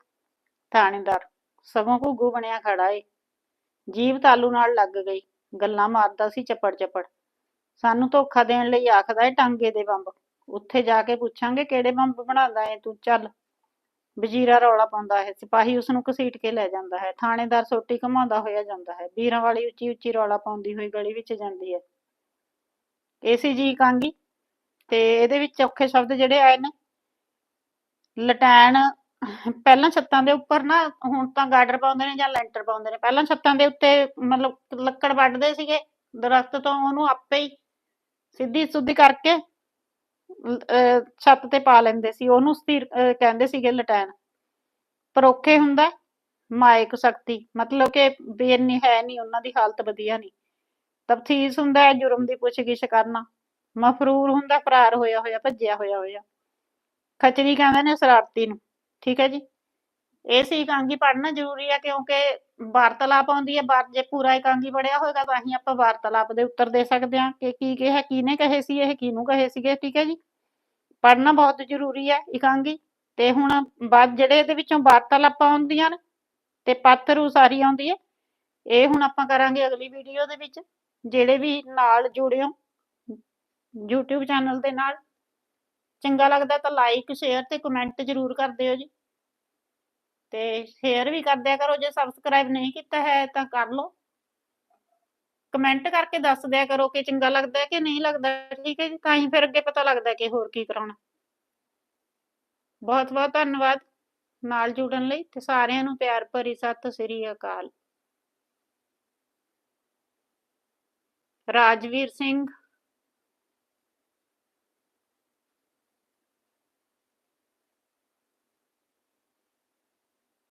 ਥਾਣੇਦਾਰ, ਸਗੋਂ ਘੁੱਗੂ ਬਣਿਆ ਖੜਾ ਏ। ਜੀਵ ਤਾਲੂ ਨਾਲ ਲੱਗ ਗਈ। ਗੱਲਾਂ ਮਾਰਦਾ ਸੀ ਚੱਪੜ ਚੱਪੜ ਸਾਨੂੰ ਧੋਖਾ ਦੇਣ ਲਈ ਆਖਦਾ ਏ, ਟਾਂਗੇ ਦੇ ਬੰਬ। ਉੱਥੇ ਜਾ ਕੇ ਪੁੱਛਾਂਗੇ, ਕਿਹੜੇ ਬੰਬ ਬਣਾਉਂਦਾ ਏ, ਤੂੰ ਚੱਲ। ਵਜ਼ੀਰਾ ਰੌਲਾ ਪਾਉਂਦਾ ਹੈ, ਸਿਪਾਹੀ ਉਸ ਨੂੰ ਘਸੀਟ ਕੇ ਲੈ ਜਾਂਦਾ ਹੈ, ਥਾਣੇਦਾਰ ਸੋਟੀ ਘਮਾਉਂਦਾ ਹੋਇਆ ਜਾਂਦਾ ਹੈ ਵੀਰਾਂ ਵਾਲੀ ਉੱਚੀ ਉੱਚੀ ਰੌਲਾ ਪਾਉਂਦੀ ਹੋਈ ਗਲੀ ਵਿੱਚ ਜਾਂਦੀ ਹੈ। ਏਸੀ ਕਾਂਗੀ, ਤੇ ਇਹਦੇ ਵਿੱਚ ਔਖੇ ਸ਼ਬਦ ਜਿਹੜੇ ਆਏ ਨੇ, ਲਟੈਣ, ਪਹਿਲਾਂ ਛੱਤਾਂ ਦੇ ਉੱਪਰ ਨਾ, ਹੁਣ ਤਾਂ ਗਾਡਰ ਪਾਉਂਦੇ ਨੇ ਜਾਂ ਲੈਂਟਰ ਪਾਉਂਦੇ ਨੇ, ਪਹਿਲਾਂ ਛੱਤਾਂ ਦੇ ਉੱਤੇ ਮਤਲਬ ਲੱਕੜ ਵੱਢਦੇ ਸੀਗੇ, ਦਰਖਤ ਤੋਂ ਉਹਨੂੰ ਆਪੇ ਹੀ ਸਿੱਧੀ ਸੁੱਧੀ ਕਰਕੇ ਛੱਤ ਤੇ ਪਾ ਲੈਂਦੇ ਸੀ, ਉਹਨੂੰ ਸਥਿਰ ਕਹਿੰਦੇ ਸੀਗੇ ਲਟੈਣ ਪਰੋਖੇ ਹੁੰਦਾ, ਮਾਇਕ ਸ਼ਕਤੀ ਮਤਲਬ ਕਿ ਵੀ ਹੈ ਨਹੀਂ, ਉਹਨਾਂ ਦੀ ਹਾਲਤ ਵਧੀਆ ਨਹੀਂ। ਤਫਤੀਸ਼ ਹੁੰਦਾ ਹੈ ਜੁਰਮ ਦੀ ਪੁੱਛਗਿੱਛ ਕਰਨਾ। ਮਫਰੂਰ ਹੁੰਦਾ, ਫਰਾਰ ਹੋਇਆ ਹੋਇਆ, ਭੱਜਿਆ ਹੋਇਆ ਹੋਇਆ। ਖਚਰੀ ਕਹਿੰਦੇ ਨੇ ਸ਼ਰਾਰਤੀ ਨੂੰ, ਠੀਕ ਹੈ ਜੀ? ਇਹ ਸੀ ਇਕਾਂਗੀ ਪੜ੍ਹਨਾ ਜ਼ਰੂਰੀ ਹੈ, ਕਿਉਂਕਿ ਵਾਰਤਾਲਾਪ ਆਉਂਦੀ ਹੈ, ਬਾਰ ਜੇ ਪੂਰਾ ਇਕਾਂਗੀ ਪੜਿਆ ਹੋਏਗਾ, ਤਾਂ ਹੀ ਆਪਾਂ ਵਾਰਤਾਲਾਪ ਦੇ ਉੱਤਰ ਦੇ ਸਕਦੇ ਹਾਂ ਕਿ ਕੀ ਕਿਹਾ, ਕਿਹਨੇ ਕਹੇ ਸੀ, ਇਹ ਕਿਹਨੂੰ ਕਹੇ ਸੀਗੇ, ਠੀਕ ਹੈ ਜੀ? ਪੜਨਾ ਬਹੁਤ ਜ਼ਰੂਰੀ ਹੈ ਇਕਾਂਗੀ ਤੇ ਹੁਣ ਬਾਅਦ ਜਿਹੜੇ ਇਹਦੇ ਵਿੱਚੋਂ ਵਾਰਤਾਲਾਪ ਆਉਂਦੀਆਂ ਨੇ ਤੇ ਪਾਤਰ ਉਸਾਰੀ ਆਉਂਦੀ ਹੈ, ਇਹ ਹੁਣ ਆਪਾਂ ਕਰਾਂਗੇ ਅਗਲੀ ਵੀਡੀਓ ਦੇ ਵਿੱਚ, ਜਿਹੜੇ ਵੀ ਨਾਲ ਜੁੜਿਓ YouTube ਚੈਨਲ ਦੇ ਨਾਲ। ਚੰਗਾ ਲੱਗਦਾ ਤਾਂ ਲਾਈਕ ਸ਼ੇਅਰ ਤੇ ਕਮੈਂਟ ਜ਼ਰੂਰ ਕਰ ਦਿਓ ਜੀ। ਤੇ ਸ਼ੇਅਰ ਵੀ ਕਰ ਦਿਆ ਕਰੋ, ਜੇ ਸਬਸਕ੍ਰਾਈਬ ਨਹੀਂ ਕੀਤਾ ਹੈ ਤਾਂ ਕਰ ਲਓ। ਕਮੈਂਟ ਕਰਕੇ ਦੱਸ ਦਿਆ ਕਰੋ ਕਿ ਚੰਗਾ ਲੱਗਦਾ ਕਿ ਨਹੀਂ ਲੱਗਦਾ ਠੀਕ ਹੈ ਜੀ? ਤਾਂ ਹੀ ਫਿਰ ਅੱਗੇ ਪਤਾ ਲੱਗਦਾ ਕਿ ਹੋਰ ਕੀ ਕਰਾਉਣਾ। ਬਹੁਤ ਬਹੁਤ ਧੰਨਵਾਦ ਨਾਲ ਜੁੜਨ ਲਈ ਤੇ ਸਾਰਿਆਂ ਨੂੰ ਪਿਆਰ ਭਰੀ ਸਤਿ ਸ੍ਰੀ ਅਕਾਲ। ਰਾਜਵੀਰ ਸਿੰਘ